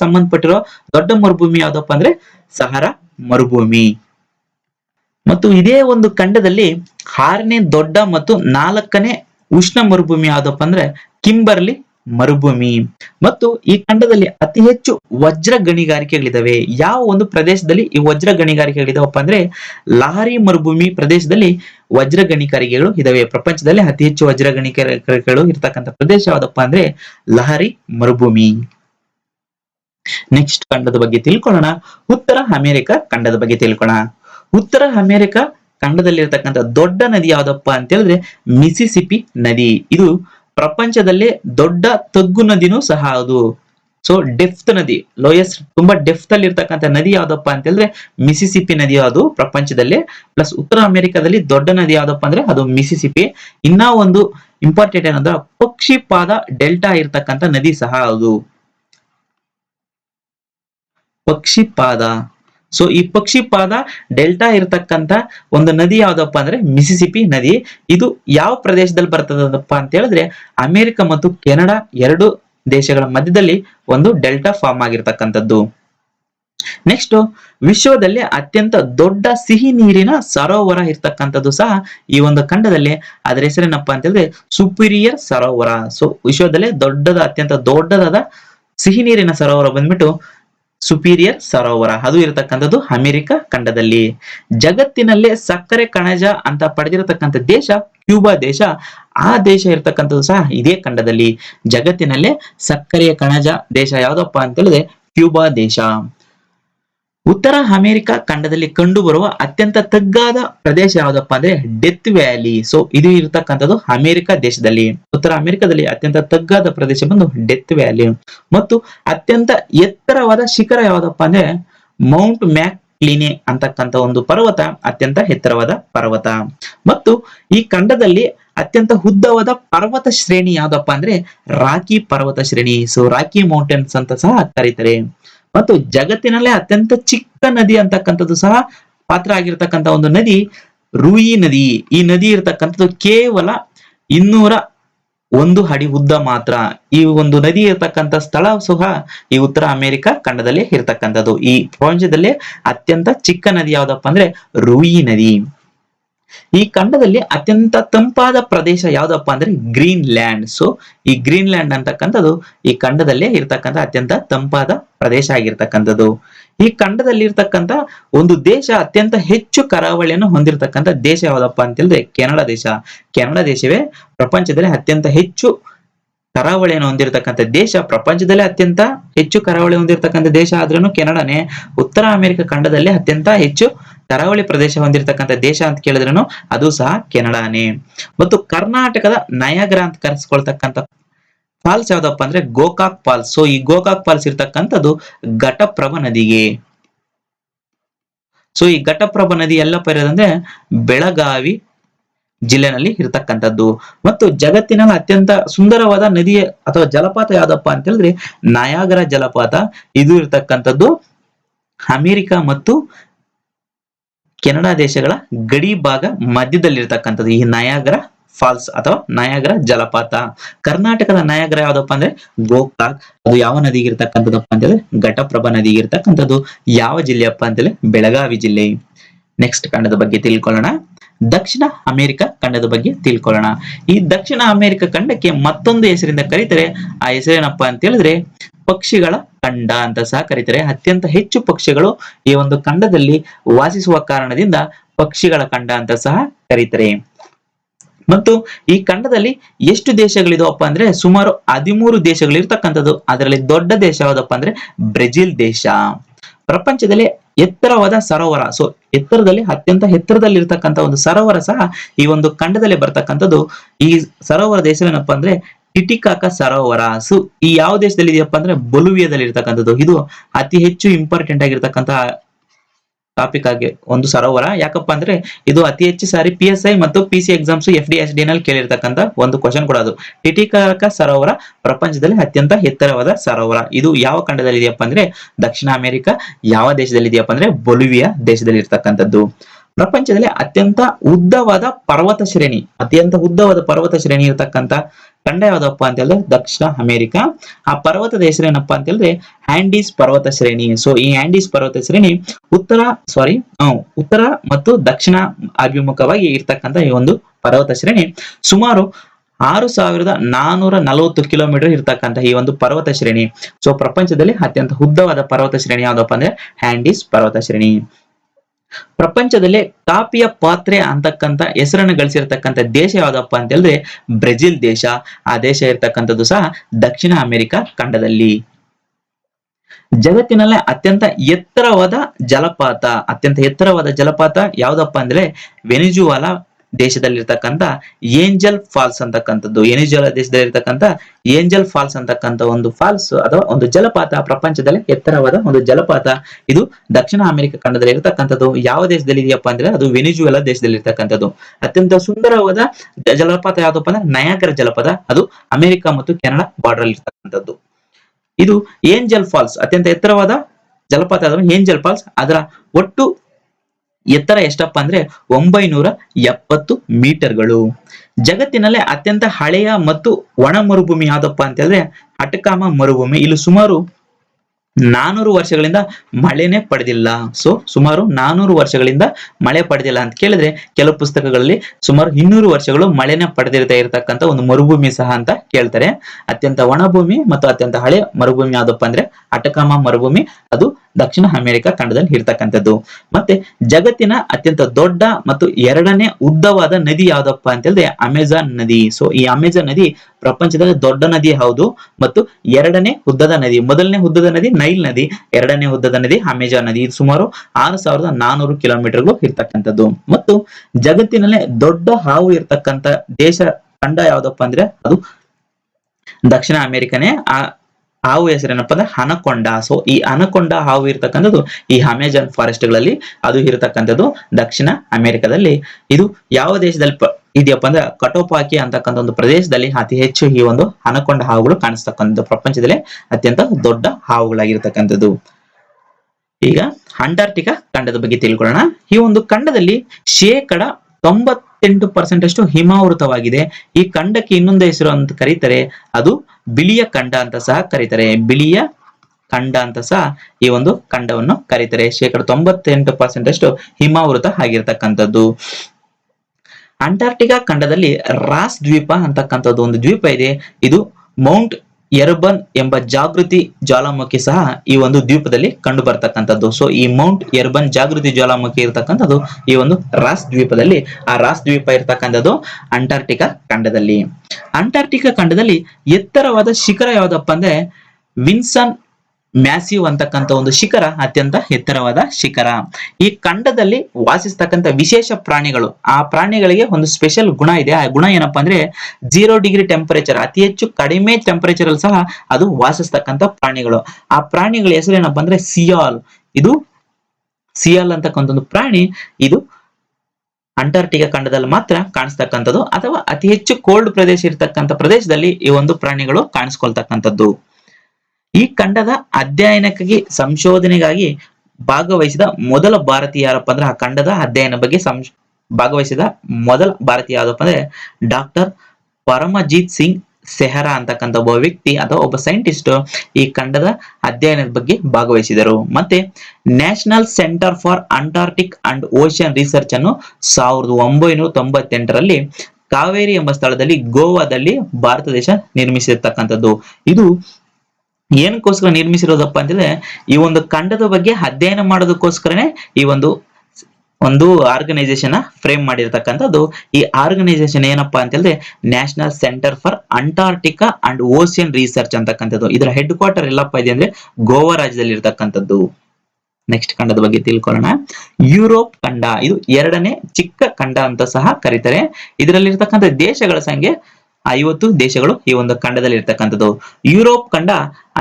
ಸಂಬಂಧಪಟ್ಟಿರೋ ದೊಡ್ಡ ಮರುಭೂಮಿ ಯಾವ್ದಪ್ಪ ಅಂದ್ರೆ ಸಹಾರಾ ಮರುಭೂಮಿ. ಮತ್ತು ಇದೇ ಒಂದು ಖಂಡದಲ್ಲಿ ಆರನೇ ದೊಡ್ಡ ಮತ್ತು ನಾಲ್ಕನೇ ಉಷ್ಣ ಮರುಭೂಮಿ ಯಾವ್ದಪ್ಪ ಅಂದ್ರೆ ಕಿಂಬರ್ಲಿ ಮರುಭೂಮಿ. ಮತ್ತು ಈ ಖಂಡದಲ್ಲಿ ಅತಿ ಹೆಚ್ಚು ವಜ್ರ ಗಣಿಗಾರಿಕೆಗಳಿದಾವೆ ಯಾವ ಒಂದು ಪ್ರದೇಶದಲ್ಲಿ ಈ ವಜ್ರ ಗಣಿಗಾರಿಕೆಗಳಿದಾವಪ್ಪ ಅಂದ್ರೆ ಲಹರಿ ಮರುಭೂಮಿ ಪ್ರದೇಶದಲ್ಲಿ ವಜ್ರ ಗಣಿಗಾರಿಕೆಗಳು ಇದಾವೆ ಪ್ರಪಂಚದಲ್ಲಿ ಅತಿ ಹೆಚ್ಚು ವಜ್ರ ಗಣಿಗಾರಿಕೆಗಳು ಇರ್ತಕ್ಕಂಥ ಪ್ರದೇಶ ಯಾವ್ದಪ್ಪ ಅಂದ್ರೆ ಲಹರಿ ಮರುಭೂಮಿ. ನೆಕ್ಸ್ಟ್ ಖಂಡದ ಬಗ್ಗೆ ತಿಳ್ಕೊಳ್ಳೋಣ. ಉತ್ತರ ಅಮೆರಿಕ ಖಂಡದ ಬಗ್ಗೆ ತಿಳ್ಕೊಳ್ಳೋಣ. ಉತ್ತರ ಅಮೆರಿಕ ಖಂಡದಲ್ಲಿರ್ತಕ್ಕಂಥ ದೊಡ್ಡ ನದಿ ಯಾವ್ದಪ್ಪ ಅಂತ ಹೇಳಿದ್ರೆ, ಮಿಸಿಸಿಪಿ ನದಿ. ಇದು ಪ್ರಪಂಚದಲ್ಲೇ ದೊಡ್ಡ ತಗ್ಗು ನದಿನೂ ಸಹ ಅದು. ಸೊ ಡೆಫ್ತ್ ನದಿ ಲೋಯೆಸ್ಟ್ ತುಂಬಾ ಡೆಫ್ತ್ ಅಲ್ಲಿ ಇರ್ತಕ್ಕಂಥ ನದಿ ಯಾವ್ದಪ್ಪ ಅಂತ ಹೇಳಿದ್ರೆ ಮಿಸಿಸಿಪಿ ನದಿ ಅದು ಪ್ರಪಂಚದಲ್ಲಿ. ಪ್ಲಸ್ ಉತ್ತರ ಅಮೆರಿಕಾದಲ್ಲಿ ದೊಡ್ಡ ನದಿ ಯಾವ್ದಪ್ಪ ಅಂದ್ರೆ ಅದು ಮಿಸಿಸಿಪಿ ಇನ್ನ ಒಂದು ಇಂಪಾರ್ಟೆಂಟ್ ಏನಂದ್ರೆ ಪಕ್ಷಿಪಾದ ಡೆಲ್ಟಾ ಇರ್ತಕ್ಕಂಥ ನದಿ ಸಹ ಅದು. ಪಕ್ಷಿಪಾದ. ಸೊ ಈ ಪಕ್ಷಿಪಾದ ಡೆಲ್ಟಾ ಇರತಕ್ಕಂತ ಒಂದು ನದಿ ಯಾವ್ದಪ್ಪ ಅಂದ್ರೆ ಮಿಸಿಸಿಪಿ ನದಿ. ಇದು ಯಾವ ಪ್ರದೇಶದಲ್ಲಿ ಬರ್ತದಪ್ಪ ಅಂತ ಹೇಳಿದ್ರೆ ಅಮೆರಿಕ ಮತ್ತು ಕೆನಡಾ ಎರಡು ದೇಶಗಳ ಮಧ್ಯದಲ್ಲಿ ಒಂದು ಡೆಲ್ಟಾ ಫಾರ್ಮ್ ಆಗಿರ್ತಕ್ಕಂಥದ್ದು. ನೆಕ್ಸ್ಟ್ ವಿಶ್ವದಲ್ಲಿ ಅತ್ಯಂತ ದೊಡ್ಡ ಸಿಹಿ ನೀರಿನ ಸರೋವರ ಇರ್ತಕ್ಕಂಥದ್ದು ಸಹ ಈ ಒಂದು ಖಂಡದಲ್ಲಿ. ಅದರ ಹೆಸರೇನಪ್ಪ ಅಂತ ಹೇಳಿದ್ರೆ ಸುಪೀರಿಯರ್ ಸರೋವರ. ಸೊ ವಿಶ್ವದಲ್ಲೇ ದೊಡ್ಡದ, ಅತ್ಯಂತ ದೊಡ್ಡದಾದ ಸಿಹಿ ನೀರಿನ ಸರೋವರ ಬಂದ್ಬಿಟ್ಟು ಸುಪೀರಿಯರ್ ಸರೋವರ. ಅದು ಇರತಕ್ಕಂಥದ್ದು ಅಮೆರಿಕ ಖಂಡದಲ್ಲಿ. ಜಗತ್ತಿನಲ್ಲೇ ಸಕ್ಕರೆ ಕಣಜ ಅಂತ ಪಡೆದಿರತಕ್ಕಂಥ ದೇಶ ಕ್ಯೂಬಾ ದೇಶ. ಆ ದೇಶ ಇರತಕ್ಕಂಥದ್ದು ಸಹ ಇದೇ ಖಂಡದಲ್ಲಿ. ಜಗತ್ತಿನಲ್ಲೇ ಸಕ್ಕರೆಯ ಕಣಜ ದೇಶ ಯಾವ್ದಪ್ಪ ಅಂತ ಹೇಳಿದ್ರೆ ಕ್ಯೂಬಾ ದೇಶ. ಉತ್ತರ ಅಮೆರಿಕ ಖಂಡದಲ್ಲಿ ಕಂಡುಬರುವ ಅತ್ಯಂತ ತಗ್ಗಾದ ಪ್ರದೇಶ ಯಾವ್ದಪ್ಪ ಅಂದ್ರೆ ಡೆತ್ ವ್ಯಾಲಿ. ಸೊ ಇದು ಇರತಕ್ಕಂಥದ್ದು ಅಮೆರಿಕ ದೇಶದಲ್ಲಿ. ಉತ್ತರ ಅಮೆರಿಕದಲ್ಲಿ ಅತ್ಯಂತ ತಗ್ಗಾದ ಪ್ರದೇಶ ಬಂದು ಡೆತ್ ವ್ಯಾಲಿ. ಮತ್ತು ಅತ್ಯಂತ ಎತ್ತರವಾದ ಶಿಖರ ಯಾವ್ದಪ್ಪ ಅಂದ್ರೆ ಮೌಂಟ್ ಮ್ಯಾಕ್ ಕ್ಲಿನೆ ಅಂತಕ್ಕಂಥ ಒಂದು ಪರ್ವತ, ಅತ್ಯಂತ ಎತ್ತರವಾದ ಪರ್ವತ. ಮತ್ತು ಈ ಖಂಡದಲ್ಲಿ ಅತ್ಯಂತ ಉದ್ದವಾದ ಪರ್ವತ ಶ್ರೇಣಿ ಯಾವ್ದಪ್ಪ ಅಂದ್ರೆ ರಾಕಿ ಪರ್ವತ ಶ್ರೇಣಿ. ಸೊ ರಾಕಿ ಮೌಂಟೇನ್ಸ್ ಅಂತ ಸಹ ಕರೀತಾರೆ. ಮತ್ತು ಜಗತ್ತಿನಲ್ಲೇ ಅತ್ಯಂತ ಚಿಕ್ಕ ನದಿ ಅಂತಕ್ಕಂಥದ್ದು ಸಹ ಪಾತ್ರ ಆಗಿರ್ತಕ್ಕಂಥ ಒಂದು ನದಿ ರೂಯಿ ನದಿ. ಈ ನದಿ ಇರತಕ್ಕಂಥದ್ದು ಕೇವಲ ಇನ್ನೂರ ಒಂದು ಅಡಿ ಉದ್ದ ಮಾತ್ರ. ಈ ಒಂದು ನದಿ ಇರತಕ್ಕಂಥ ಸ್ಥಳ ಸಹ ಈ ಉತ್ತರ ಅಮೆರಿಕ ಖಂಡದಲ್ಲಿ ಇರತಕ್ಕಂಥದ್ದು. ಈ ಪ್ರಪಂಚದಲ್ಲೇ ಅತ್ಯಂತ ಚಿಕ್ಕ ನದಿ ಯಾವ್ದಪ್ಪ ಅಂದ್ರೆ ರೂಯಿ ನದಿ. ಈ ಖಂಡದಲ್ಲಿ ಅತ್ಯಂತ ತಂಪಾದ ಪ್ರದೇಶ ಯಾವ್ದಪ್ಪ ಅಂದ್ರೆ ಗ್ರೀನ್ ಲ್ಯಾಂಡ್ ಸೊ ಈ ಗ್ರೀನ್ ಲ್ಯಾಂಡ್ ಅಂತಕ್ಕಂಥದ್ದು ಈ ಖಂಡದಲ್ಲೇ ಇರ್ತಕ್ಕಂಥ ಅತ್ಯಂತ ತಂಪಾದ ಪ್ರದೇಶ ಆಗಿರ್ತಕ್ಕಂಥದ್ದು. ಈ ಖಂಡದಲ್ಲಿ ಇರ್ತಕ್ಕಂಥ ಒಂದು ದೇಶ ಅತ್ಯಂತ ಹೆಚ್ಚು ಕರಾವಳಿಯನ್ನು ಹೊಂದಿರತಕ್ಕಂಥ ದೇಶ ಯಾವ್ದಪ್ಪ ಅಂತ ಹೇಳಿದ್ರೆ ಕೆನಡಾ ದೇಶ. ಕೆನಡಾ ದೇಶವೇ ಪ್ರಪಂಚದಲ್ಲಿ ಅತ್ಯಂತ ಹೆಚ್ಚು ಕರಾವಳಿಯನ್ನು ಹೊಂದಿರತಕ್ಕಂಥ ದೇಶ ಪ್ರಪಂಚದಲ್ಲೇ ಅತ್ಯಂತ ಹೆಚ್ಚು ಕರಾವಳಿ ಹೊಂದಿರತಕ್ಕಂಥ ದೇಶ ಆದ್ರೂ ಕೆನಡಾನೇ ಉತ್ತರ ಅಮೆರಿಕ ಖಂಡದಲ್ಲಿ ಅತ್ಯಂತ ಹೆಚ್ಚು ಕರಾವಳಿ ಪ್ರದೇಶ ಹೊಂದಿರತಕ್ಕಂಥ ದೇಶ ಅಂತ ಕೇಳಿದ್ರೂ ಅದು ಸಹ ಕೆನಡಾನೇ. ಮತ್ತು ಕರ್ನಾಟಕದ ನಯಗ್ರ ಅಂತ ಕರೆಸ್ಕೊಳ್ತಕ್ಕಂಥ ಫಾಲ್ಸ್ ಯಾವ್ದಪ್ಪ ಅಂದ್ರೆ ಗೋಕಾಕ್ ಫಾಲ್ಸ್. ಸೊ ಈ ಗೋಕಾಕ್ ಫಾಲ್ಸ್ ಇರ್ತಕ್ಕಂಥದ್ದು ಘಟಪ್ರಭ ನದಿಗೆ. ಸೊ ಈ ಘಟಪ್ರಭ ನದಿ ಎಲ್ಲ ಇರೋದಂದ್ರೆ ಬೆಳಗಾವಿ ಜಿಲ್ಲೆನಲ್ಲಿ ಇರತಕ್ಕಂಥದ್ದು. ಮತ್ತು ಜಗತ್ತಿನಲ್ಲಿ ಅತ್ಯಂತ ಸುಂದರವಾದ ನದಿ ಅಥವಾ ಜಲಪಾತ ಯಾವ್ದಪ್ಪ ಅಂತ ಹೇಳಿದ್ರೆ ನಯಾಗರ ಜಲಪಾತ. ಇದು ಇರತಕ್ಕಂಥದ್ದು ಅಮೆರಿಕ ಮತ್ತು ಕೆನಡಾ ದೇಶಗಳ ಗಡಿ ಭಾಗ ಮಧ್ಯದಲ್ಲಿರ್ತಕ್ಕಂಥದ್ದು. ಈ ನಯಾಗರ ಫಾಲ್ಸ್ ಅಥವಾ ನಯಾಗರ ಜಲಪಾತ. ಕರ್ನಾಟಕದ ನಯಾಗರ ಯಾವ್ದಪ್ಪ ಅಂದ್ರೆ ಗೋಕಾಕ್. ಅದು ಯಾವ ನದಿಗೆ ಇರ್ತಕ್ಕಂಥದ್ದಪ್ಪ ಅಂತಂದ್ರೆ ಘಟಪ್ರಭಾ ನದಿಗೆ ಇರ್ತಕ್ಕಂಥದ್ದು. ಯಾವ ಜಿಲ್ಲೆಯಪ್ಪ ಅಂತೇಳಿ ಬೆಳಗಾವಿ ಜಿಲ್ಲೆ. ನೆಕ್ಸ್ಟ್ ಕಂಡದ ಬಗ್ಗೆ ತಿಳ್ಕೊಳ್ಳೋಣ. ದಕ್ಷಿಣ ಅಮೆರಿಕ ಖಂಡದ ಬಗ್ಗೆ ತಿಳ್ಕೊಳ್ಳೋಣ. ಈ ದಕ್ಷಿಣ ಅಮೆರಿಕ ಖಂಡಕ್ಕೆ ಮತ್ತೊಂದು ಹೆಸರಿಂದ ಕರೀತಾರೆ. ಆ ಹೆಸರೇನಪ್ಪ ಅಂತ ಹೇಳಿದ್ರೆ ಪಕ್ಷಿಗಳ ಖಂಡ ಅಂತ ಸಹ ಕರೀತಾರೆ. ಅತ್ಯಂತ ಹೆಚ್ಚು ಪಕ್ಷಿಗಳು ಈ ಒಂದು ಖಂಡದಲ್ಲಿ ವಾಸಿಸುವ ಕಾರಣದಿಂದ ಪಕ್ಷಿಗಳ ಖಂಡ ಅಂತ ಸಹ ಕರೀತಾರೆ. ಮತ್ತು ಈ ಖಂಡದಲ್ಲಿ ಎಷ್ಟು ದೇಶಗಳಿದಾವಪ್ಪ ಅಂದ್ರೆ ಸುಮಾರು ಹದಿಮೂರು ದೇಶಗಳು ಇರ್ತಕ್ಕಂಥದ್ದು ಅದರಲ್ಲಿ ದೊಡ್ಡ ದೇಶ ಯಾವುದಪ್ಪ ಅಂದ್ರೆ ಬ್ರೆಜಿಲ್ ದೇಶ. ಪ್ರಪಂಚದಲ್ಲಿ ಎತ್ತರವಾದ ಸರೋವರ. ಸೊ ಎತ್ತರದಲ್ಲಿ, ಅತ್ಯಂತ ಎತ್ತರದಲ್ಲಿ ಇರ್ತಕ್ಕಂಥ ಒಂದು ಸರೋವರ ಸಹ ಈ ಒಂದು ಖಂಡದಲ್ಲಿ ಬರ್ತಕ್ಕಂಥದ್ದು. ಈ ಸರೋವರ ಹೆಸರೇನಪ್ಪ ಅಂದ್ರೆ, ಟಿಟಿಕಾಕ ಸರೋವರ. ಸೊ ಈ ಯಾವ ದೇಶದಲ್ಲಿ ಇದೆಯಪ್ಪ ಅಂದ್ರೆ ಬೊಲುವಿಯಾದಲ್ಲಿ ಇರ್ತಕ್ಕಂಥದ್ದು ಇದು ಅತಿ ಹೆಚ್ಚು ಇಂಪಾರ್ಟೆಂಟ್ ಆಗಿರ್ತಕ್ಕಂಥ ಟಾಪಿಕ್ ಆಗಿ ಒಂದು ಸರೋವರ. ಯಾಕಪ್ಪ ಅಂದ್ರೆ ಇದು ಅತಿ ಹೆಚ್ಚು ಸಾರಿ ಪಿ ಎಸ್ ಐ ಮತ್ತು P C exams F D S D ನಲ್ಲಿ ಕೇಳಿರ್ತಕ್ಕಂತ ಒಂದು ಕ್ವಶನ್ ಕೂಡ ಅದು. ಟಿಟಿಕಾಕ ಸರೋವರ ಪ್ರಪಂಚದಲ್ಲಿ ಅತ್ಯಂತ ಎತ್ತರವಾದ ಸರೋವರ. ಇದು ಯಾವ ಖಂಡದಲ್ಲಿ ಇದೆಯಪ್ಪ ಅಂದ್ರೆ ದಕ್ಷಿಣ ಅಮೆರಿಕ, ಯಾವ ದೇಶದಲ್ಲಿ ಇದೆಯಪ್ಪ ಅಂದ್ರೆ ಬೊಲಿವಿಯಾ ದೇಶದಲ್ಲಿ ಇರ್ತಕ್ಕಂಥದ್ದು ಪ್ರಪಂಚದಲ್ಲಿ ಅತ್ಯಂತ ಉದ್ದವಾದ ಪರ್ವತ ಶ್ರೇಣಿ, ಅತ್ಯಂತ ಉದ್ದವಾದ ಪರ್ವತ ಶ್ರೇಣಿ ಇರತಕ್ಕಂತ ಖಂಡ ಯಾವ್ದಪ್ಪ ಅಂತ ಹೇಳಿದ್ರೆ ದಕ್ಷಿಣ ಅಮೆರಿಕ. ಆ ಪರ್ವತದ ಹೆಸರೇನಪ್ಪ ಅಂತ ಹೇಳಿದ್ರೆ ಆಂಡೀಸ್ ಪರ್ವತ ಶ್ರೇಣಿ. ಸೊ ಈ ಆಂಡೀಸ್ ಪರ್ವತ ಶ್ರೇಣಿ ಉತ್ತರ ಸಾರಿ ಉತ್ತರ ಮತ್ತು ದಕ್ಷಿಣ ಅಭಿಮುಖವಾಗಿ ಇರ್ತಕ್ಕಂತ ಈ ಒಂದು ಪರ್ವತ ಶ್ರೇಣಿ. ಸುಮಾರು ಆರು ಸಾವಿರದ ನಾನೂರ ನಲವತ್ತು ಕಿಲೋಮೀಟರ್ ಇರ್ತಕ್ಕಂತಹ ಈ ಒಂದು ಪರ್ವತ ಶ್ರೇಣಿ. ಸೊ ಪ್ರಪಂಚದಲ್ಲಿ ಅತ್ಯಂತ ಉದ್ದವಾದ ಪರ್ವತ ಶ್ರೇಣಿ ಯಾವ್ದಪ್ಪ ಅಂದ್ರೆ ಹ್ಯಾಂಡೀಸ್ ಪರ್ವತ ಶ್ರೇಣಿ. ಪ್ರಪಂಚದಲ್ಲೇ ಕಾಪಿಯ ಪಾತ್ರೆ ಅಂತಕ್ಕಂಥ ಹೆಸರನ್ನು ಗಳಿಸಿರ್ತಕ್ಕಂಥ ದೇಶ ಯಾವ್ದಪ್ಪ ಅಂತ ಹೇಳಿದ್ರೆ ಬ್ರೆಜಿಲ್ ದೇಶ. ಆ ದೇಶ ಇರ್ತಕ್ಕಂಥದ್ದು ಸಹ ದಕ್ಷಿಣ ಅಮೆರಿಕ ಖಂಡದಲ್ಲಿ. ಜಗತ್ತಿನಲ್ಲೇ ಅತ್ಯಂತ ಎತ್ತರವಾದ ಜಲಪಾತ. ಅತ್ಯಂತ ಎತ್ತರವಾದ ಜಲಪಾತ ಯಾವುದಪ್ಪ ಅಂದ್ರೆ ವೆನಿಜುವಾಲಾ ದೇಶದಲ್ಲಿರ್ತಕ್ಕಂಥ ಏಂಜಲ್ ಫಾಲ್ಸ್ ಅಂತಕ್ಕಂಥದ್ದು ದೇಶದಲ್ಲಿ ದೇಶದಲ್ಲಿರ್ತಕ್ಕಂಥ ಏಂಜಲ್ ಫಾಲ್ಸ್ ಅಂತಕ್ಕಂಥ ಒಂದು ಫಾಲ್ಸ್ ಅಥವಾ ಒಂದು ಜಲಪಾತ, ಪ್ರಪಂಚದಲ್ಲಿ ಎತ್ತರವಾದ ಒಂದು ಜಲಪಾತ. ಇದು ದಕ್ಷಿಣ ಅಮೆರಿಕ ಖಂಡದಲ್ಲಿ ಇರತಕ್ಕಂಥದ್ದು. ಯಾವ ದೇಶದಲ್ಲಿ ಇದೆಯಪ್ಪ ಅಂದ್ರೆ ಅದು ವೆನಿಜುವೆಲಾ ದೇಶದಲ್ಲಿ ಇರ್ತಕ್ಕಂಥದ್ದು ಅತ್ಯಂತ ಸುಂದರವಾದ ಜಲಪಾತ ಯಾವ್ದಪ್ಪ ಅಂದ್ರೆ ನಯಾಗರ ಜಲಪಾತ. ಅದು ಅಮೆರಿಕ ಮತ್ತು ಕೆನಡಾ ಬಾರ್ಡರ್ ಅಲ್ಲಿ ಇರ್ತಕ್ಕಂಥದ್ದು ಇದು ಏಂಜಲ್ ಫಾಲ್ಸ್, ಅತ್ಯಂತ ಎತ್ತರವಾದ ಜಲಪಾತ ಅಥವಾ ಏಂಜಲ್ ಫಾಲ್ಸ್. ಅದರ ಒಟ್ಟು ಎತ್ತರ ಎಷ್ಟಪ್ಪ ಅಂದ್ರೆ ಒಂಬೈನೂರ ಎಪ್ಪತ್ತು ಮೀಟರ್ಗಳು. ಜಗತ್ತಿನಲ್ಲೇ ಅತ್ಯಂತ ಹಳೆಯ ಮತ್ತು ಒಣ ಮರುಭೂಮಿ ಯಾವ್ದಪ್ಪ ಅಂತ ಹೇಳಿದ್ರೆ ಅಟಕಾಮ ಮರುಭೂಮಿ. ಇಲ್ಲಿ ಸುಮಾರು ನಾನೂರು ವರ್ಷಗಳಿಂದ ಮಳೆನೇ ಪಡೆದಿಲ್ಲ. ಸೊ ಸುಮಾರು ನಾನೂರು ವರ್ಷಗಳಿಂದ ಮಳೆ ಪಡೆದಿಲ್ಲ ಅಂತ ಕೇಳಿದ್ರೆ ಕೆಲವು ಪುಸ್ತಕಗಳಲ್ಲಿ ಸುಮಾರು ಇನ್ನೂರು ವರ್ಷಗಳು ಮಳೆನೇ ಪಡೆದಿರ್ತಾ ಇರತಕ್ಕಂತ ಒಂದು ಮರುಭೂಮಿ ಸಹ ಅಂತ ಕೇಳ್ತಾರೆ. ಅತ್ಯಂತ ಒಣಭೂಮಿ ಮತ್ತು ಅತ್ಯಂತ ಹಳೆ ಮರುಭೂಮಿ ಯಾವ್ದಪ್ಪ ಅಂದ್ರೆ ಅಟಕಾಮ ಮರುಭೂಮಿ. ಅದು ದಕ್ಷಿಣ ಅಮೆರಿಕ ಖಂಡದಲ್ಲಿ ಇರ್ತಕ್ಕಂಥದ್ದು ಮತ್ತೆ ಜಗತ್ತಿನ ಅತ್ಯಂತ ದೊಡ್ಡ ಮತ್ತು ಎರಡನೇ ಉದ್ದವಾದ ನದಿ ಯಾವ್ದಪ್ಪ ಅಂತ ಹೇಳಿದ್ರೆ ಅಮೆಜಾನ್ ನದಿ. ಸೊ ಈ ಅಮೆಜಾನ್ ನದಿ ಪ್ರಪಂಚದಲ್ಲಿ ದೊಡ್ಡ ನದಿ ಹೌದು ಮತ್ತು ಎರಡನೇ ಉದ್ದದ ನದಿ, ಮೊದಲನೇ ಉದ್ದದ ನದಿ ನೈಲ್ ನದಿ, ಎರಡನೇ ಉದ್ದದ ನದಿ ಅಮೆಜಾನ್ ನದಿ. ಇದು ಸುಮಾರು ಆರು ಸಾವಿರದ ನಾನೂರು ಕಿಲೋಮೀಟರ್ಗಳು ಇರ್ತಕ್ಕಂಥದ್ದು ಮತ್ತು ಜಗತ್ತಿನಲ್ಲೇ ದೊಡ್ಡ ಹಾವು ಇರ್ತಕ್ಕಂಥ ದೇಶ ಖಂಡ ಯಾವ್ದಪ್ಪ ಅಂದ್ರೆ ಅದು ದಕ್ಷಿಣ ಅಮೆರಿಕನೇ. ಆ ಹಾವು ಹೆಸರೇನಪ್ಪ ಅಂದ್ರೆ ಅನಕೊಂಡ. ಸೊ ಈ ಅನಕೊಂಡ ಹಾವು ಇರತಕ್ಕಂಥದ್ದು ಈ ಅಮೆಜಾನ್ ಫಾರೆಸ್ಟ್ಗಳಲ್ಲಿ ಅದು ಇರತಕ್ಕಂಥದ್ದು ದಕ್ಷಿಣ ಅಮೆರಿಕದಲ್ಲಿ. ಇದು ಯಾವ ದೇಶದಲ್ಲಿ ಇದೆಯಪ್ಪ ಅಂದ್ರೆ ಕಟೋಪಾಕಿ ಅಂತಕ್ಕಂಥ ಒಂದು ಪ್ರದೇಶದಲ್ಲಿ ಅತಿ ಹೆಚ್ಚು ಈ ಒಂದು ಅನಕೊಂಡ ಹಾವುಗಳು ಕಾಣಿಸ್ತಕ್ಕಂಥದ್ದು. ಪ್ರಪಂಚದಲ್ಲಿ ಅತ್ಯಂತ ದೊಡ್ಡ ಹಾವುಗಳಾಗಿರ್ತಕ್ಕಂಥದ್ದು. ಈಗ ಅಂಟಾರ್ಟಿಕಾ ಖಂಡದ ಬಗ್ಗೆ ತಿಳ್ಕೊಳ್ಳೋಣ. ಈ ಒಂದು ಖಂಡದಲ್ಲಿ ಶೇಕಡ ತೊಂಬತ್ತೆಂಟು ಪರ್ಸೆಂಟ್ ಅಷ್ಟು ಹಿಮಾವೃತವಾಗಿದೆ. ಈ ಖಂಡಕ್ಕೆ ಇನ್ನೊಂದು ಹೆಸರು ಅಂತ ಕರೀತಾರೆ. ಅದು ಬಿಳಿಯ ಖಂಡ ಅಂತ ಸಹ ಕರೀತಾರೆ. ಬಿಳಿಯ ಖಂಡ ಅಂತ ಸಹ ಈ ಒಂದು ಖಂಡವನ್ನು ಕರೀತಾರೆ. ಶೇಕಡ ತೊಂಬತ್ತೆಂಟು ಪರ್ಸೆಂಟ್ ಅಷ್ಟು ಹಿಮಾವೃತ ಆಗಿರ್ತಕ್ಕಂಥದ್ದು. ಅಂಟಾರ್ಟಿಕಾ ಖಂಡದಲ್ಲಿ ರಾಸ್ ದ್ವೀಪ ಅಂತಕ್ಕಂಥದ್ದು ಒಂದು ದ್ವೀಪ ಇದೆ. ಇದು ಮೌಂಟ್ ಎರ್ಬನ್ ಎಂಬ ಜಾಗೃತಿ ಜ್ವಾಲಾಮುಖಿ ಸಹ ಈ ಒಂದು ದ್ವೀಪದಲ್ಲಿ ಕಂಡು ಬರ್ತಕ್ಕಂಥದ್ದು ಸೊ ಈ ಮೌಂಟ್ ಎರ್ಬನ್ ಜಾಗೃತಿ ಜ್ವಾಲಾಮುಖಿ ಇರತಕ್ಕಂಥದ್ದು ಈ ಒಂದು ರಾಸ್ ದ್ವೀಪದಲ್ಲಿ. ಆ ರಾಸ್ ದ್ವೀಪ ಇರತಕ್ಕಂಥದ್ದು ಅಂಟಾರ್ಟಿಕಾ ಖಂಡದಲ್ಲಿ. ಅಂಟಾರ್ಟಿಕಾ ಖಂಡದಲ್ಲಿ ಎತ್ತರವಾದ ಶಿಖರ ಯಾವ್ದಪ್ಪ ಅಂದ್ರೆ ವಿನ್ಸನ್ ಮ್ಯಾಸಿವ್ ಅಂತಕ್ಕಂಥ ಒಂದು ಶಿಖರ, ಅತ್ಯಂತ ಎತ್ತರವಾದ ಶಿಖರ. ಈ ಖಂಡದಲ್ಲಿ ವಾಸಿಸ್ತಕ್ಕಂಥ ವಿಶೇಷ ಪ್ರಾಣಿಗಳು, ಆ ಪ್ರಾಣಿಗಳಿಗೆ ಒಂದು ಸ್ಪೆಷಲ್ ಗುಣ ಇದೆ. ಆ ಗುಣ ಏನಪ್ಪಾ ಅಂದ್ರೆ ಜೀರೋ ಡಿಗ್ರಿ ಟೆಂಪರೇಚರ್ ಅತಿ ಹೆಚ್ಚು ಕಡಿಮೆ ಟೆಂಪರೇಚರ್ ಅಲ್ಲಿ ಸಹ ಅದು ವಾಸಿಸ್ತಕ್ಕಂಥ ಪ್ರಾಣಿಗಳು. ಆ ಪ್ರಾಣಿಗಳ ಹೆಸರು ಏನಪ್ಪಾ ಅಂದ್ರೆ ಸಿಯಾಲ್ ಇದು ಸಿಯಾಲ್ ಅಂತಕ್ಕಂಥ ಒಂದು ಪ್ರಾಣಿ, ಇದು ಅಂಟಾರ್ಟಿಕಾ ಖಂಡದಲ್ಲಿ ಮಾತ್ರ ಕಾಣಿಸ್ತಕ್ಕಂಥದ್ದು, ಅಥವಾ ಅತಿ ಹೆಚ್ಚು ಕೋಲ್ಡ್ ಪ್ರದೇಶ ಇರತಕ್ಕಂಥ ಪ್ರದೇಶದಲ್ಲಿ ಈ ಒಂದು ಪ್ರಾಣಿಗಳು ಕಾಣಿಸ್ಕೊಳ್ತಕ್ಕಂಥದ್ದು. ಈ ಖಂಡದ ಅಧ್ಯಯನಕ್ಕಾಗಿ, ಸಂಶೋಧನೆಗಾಗಿ ಭಾಗವಹಿಸಿದ ಮೊದಲ ಭಾರತೀಯ ಯಾರಪ್ಪ ಅಂದ್ರೆ ಆ ಖಂಡದ ಅಧ್ಯಯನ ಬಗ್ಗೆ ಸಂಶ್, ಭಾಗವಹಿಸಿದ ಮೊದಲ ಭಾರತೀಯ ಯಾವ್ದಪ್ಪ ಅಂದ್ರೆ ಡಾಕ್ಟರ್ ಪರಮಜೀತ್ ಸಿಂಗ್ ಸೆಹರಾ ಅಂತಕ್ಕಂಥ ಒಬ್ಬ ವ್ಯಕ್ತಿ ಅಥವಾ ಒಬ್ಬ ಸೈಂಟಿಸ್ಟ್ ಈ ಖಂಡದ ಅಧ್ಯಯನದ ಬಗ್ಗೆ ಭಾಗವಹಿಸಿದರು. ಮತ್ತೆ national centre for Antarctic and ocean research ಅನ್ನು ಸಾವಿರದ ಒಂಬೈನೂರ ತೊಂಬತ್ತೆಂಟರಲ್ಲಿ ಕಾವೇರಿ ಎಂಬ ಸ್ಥಳದಲ್ಲಿ ಗೋವಾದಲ್ಲಿ ಭಾರತ ದೇಶ ನಿರ್ಮಿಸಿರ್ತಕ್ಕಂಥದ್ದು. ಇದು ಏನಕ್ಕೋಸ್ಕರ ನಿರ್ಮಿಸಿರೋದಪ್ಪ ಅಂತಂದ್ರೆ ಈ ಒಂದು ಖಂಡದ ಬಗ್ಗೆ ಅಧ್ಯಯನ ಮಾಡೋದಕ್ಕೋಸ್ಕರನೇ ಈ ಒಂದು ಒಂದು ಆರ್ಗನೈಸೇಷನ್ ಫ್ರೇಮ್ ಮಾಡಿರ್ತಕ್ಕಂಥದ್ದು. ಈ ಆರ್ಗನೈಸೇಷನ್ ಏನಪ್ಪಾ ಅಂತ ಹೇಳಿದ್ರೆ national centre for Antarctica and ocean research ಅಂತಕ್ಕಂಥದ್ದು. ಇದರ ಹೆಡ್ ಕ್ವಾರ್ಟರ್ ಎಲ್ಲಪ್ಪ ಇದೆ ಅಂದ್ರೆ ಗೋವಾ ರಾಜ್ಯದಲ್ಲಿ ಇರ್ತಕ್ಕಂಥದ್ದು ನೆಕ್ಸ್ಟ್ ಖಂಡದ ಬಗ್ಗೆ ತಿಳ್ಕೊಳ್ಳೋಣ. ಯುರೋಪ್ ಖಂಡ. ಇದು ಎರಡನೇ ಚಿಕ್ಕ ಖಂಡ ಅಂತ ಸಹ ಕರೀತಾರೆ. ಇದರಲ್ಲಿರ್ತಕ್ಕಂಥ ದೇಶಗಳ ಸಂಖ್ಯೆ ಐವತ್ತು ದೇಶಗಳು ಈ ಒಂದು ಖಂಡದಲ್ಲಿ ಇರ್ತಕ್ಕಂಥದ್ದು ಯುರೋಪ್ ಖಂಡ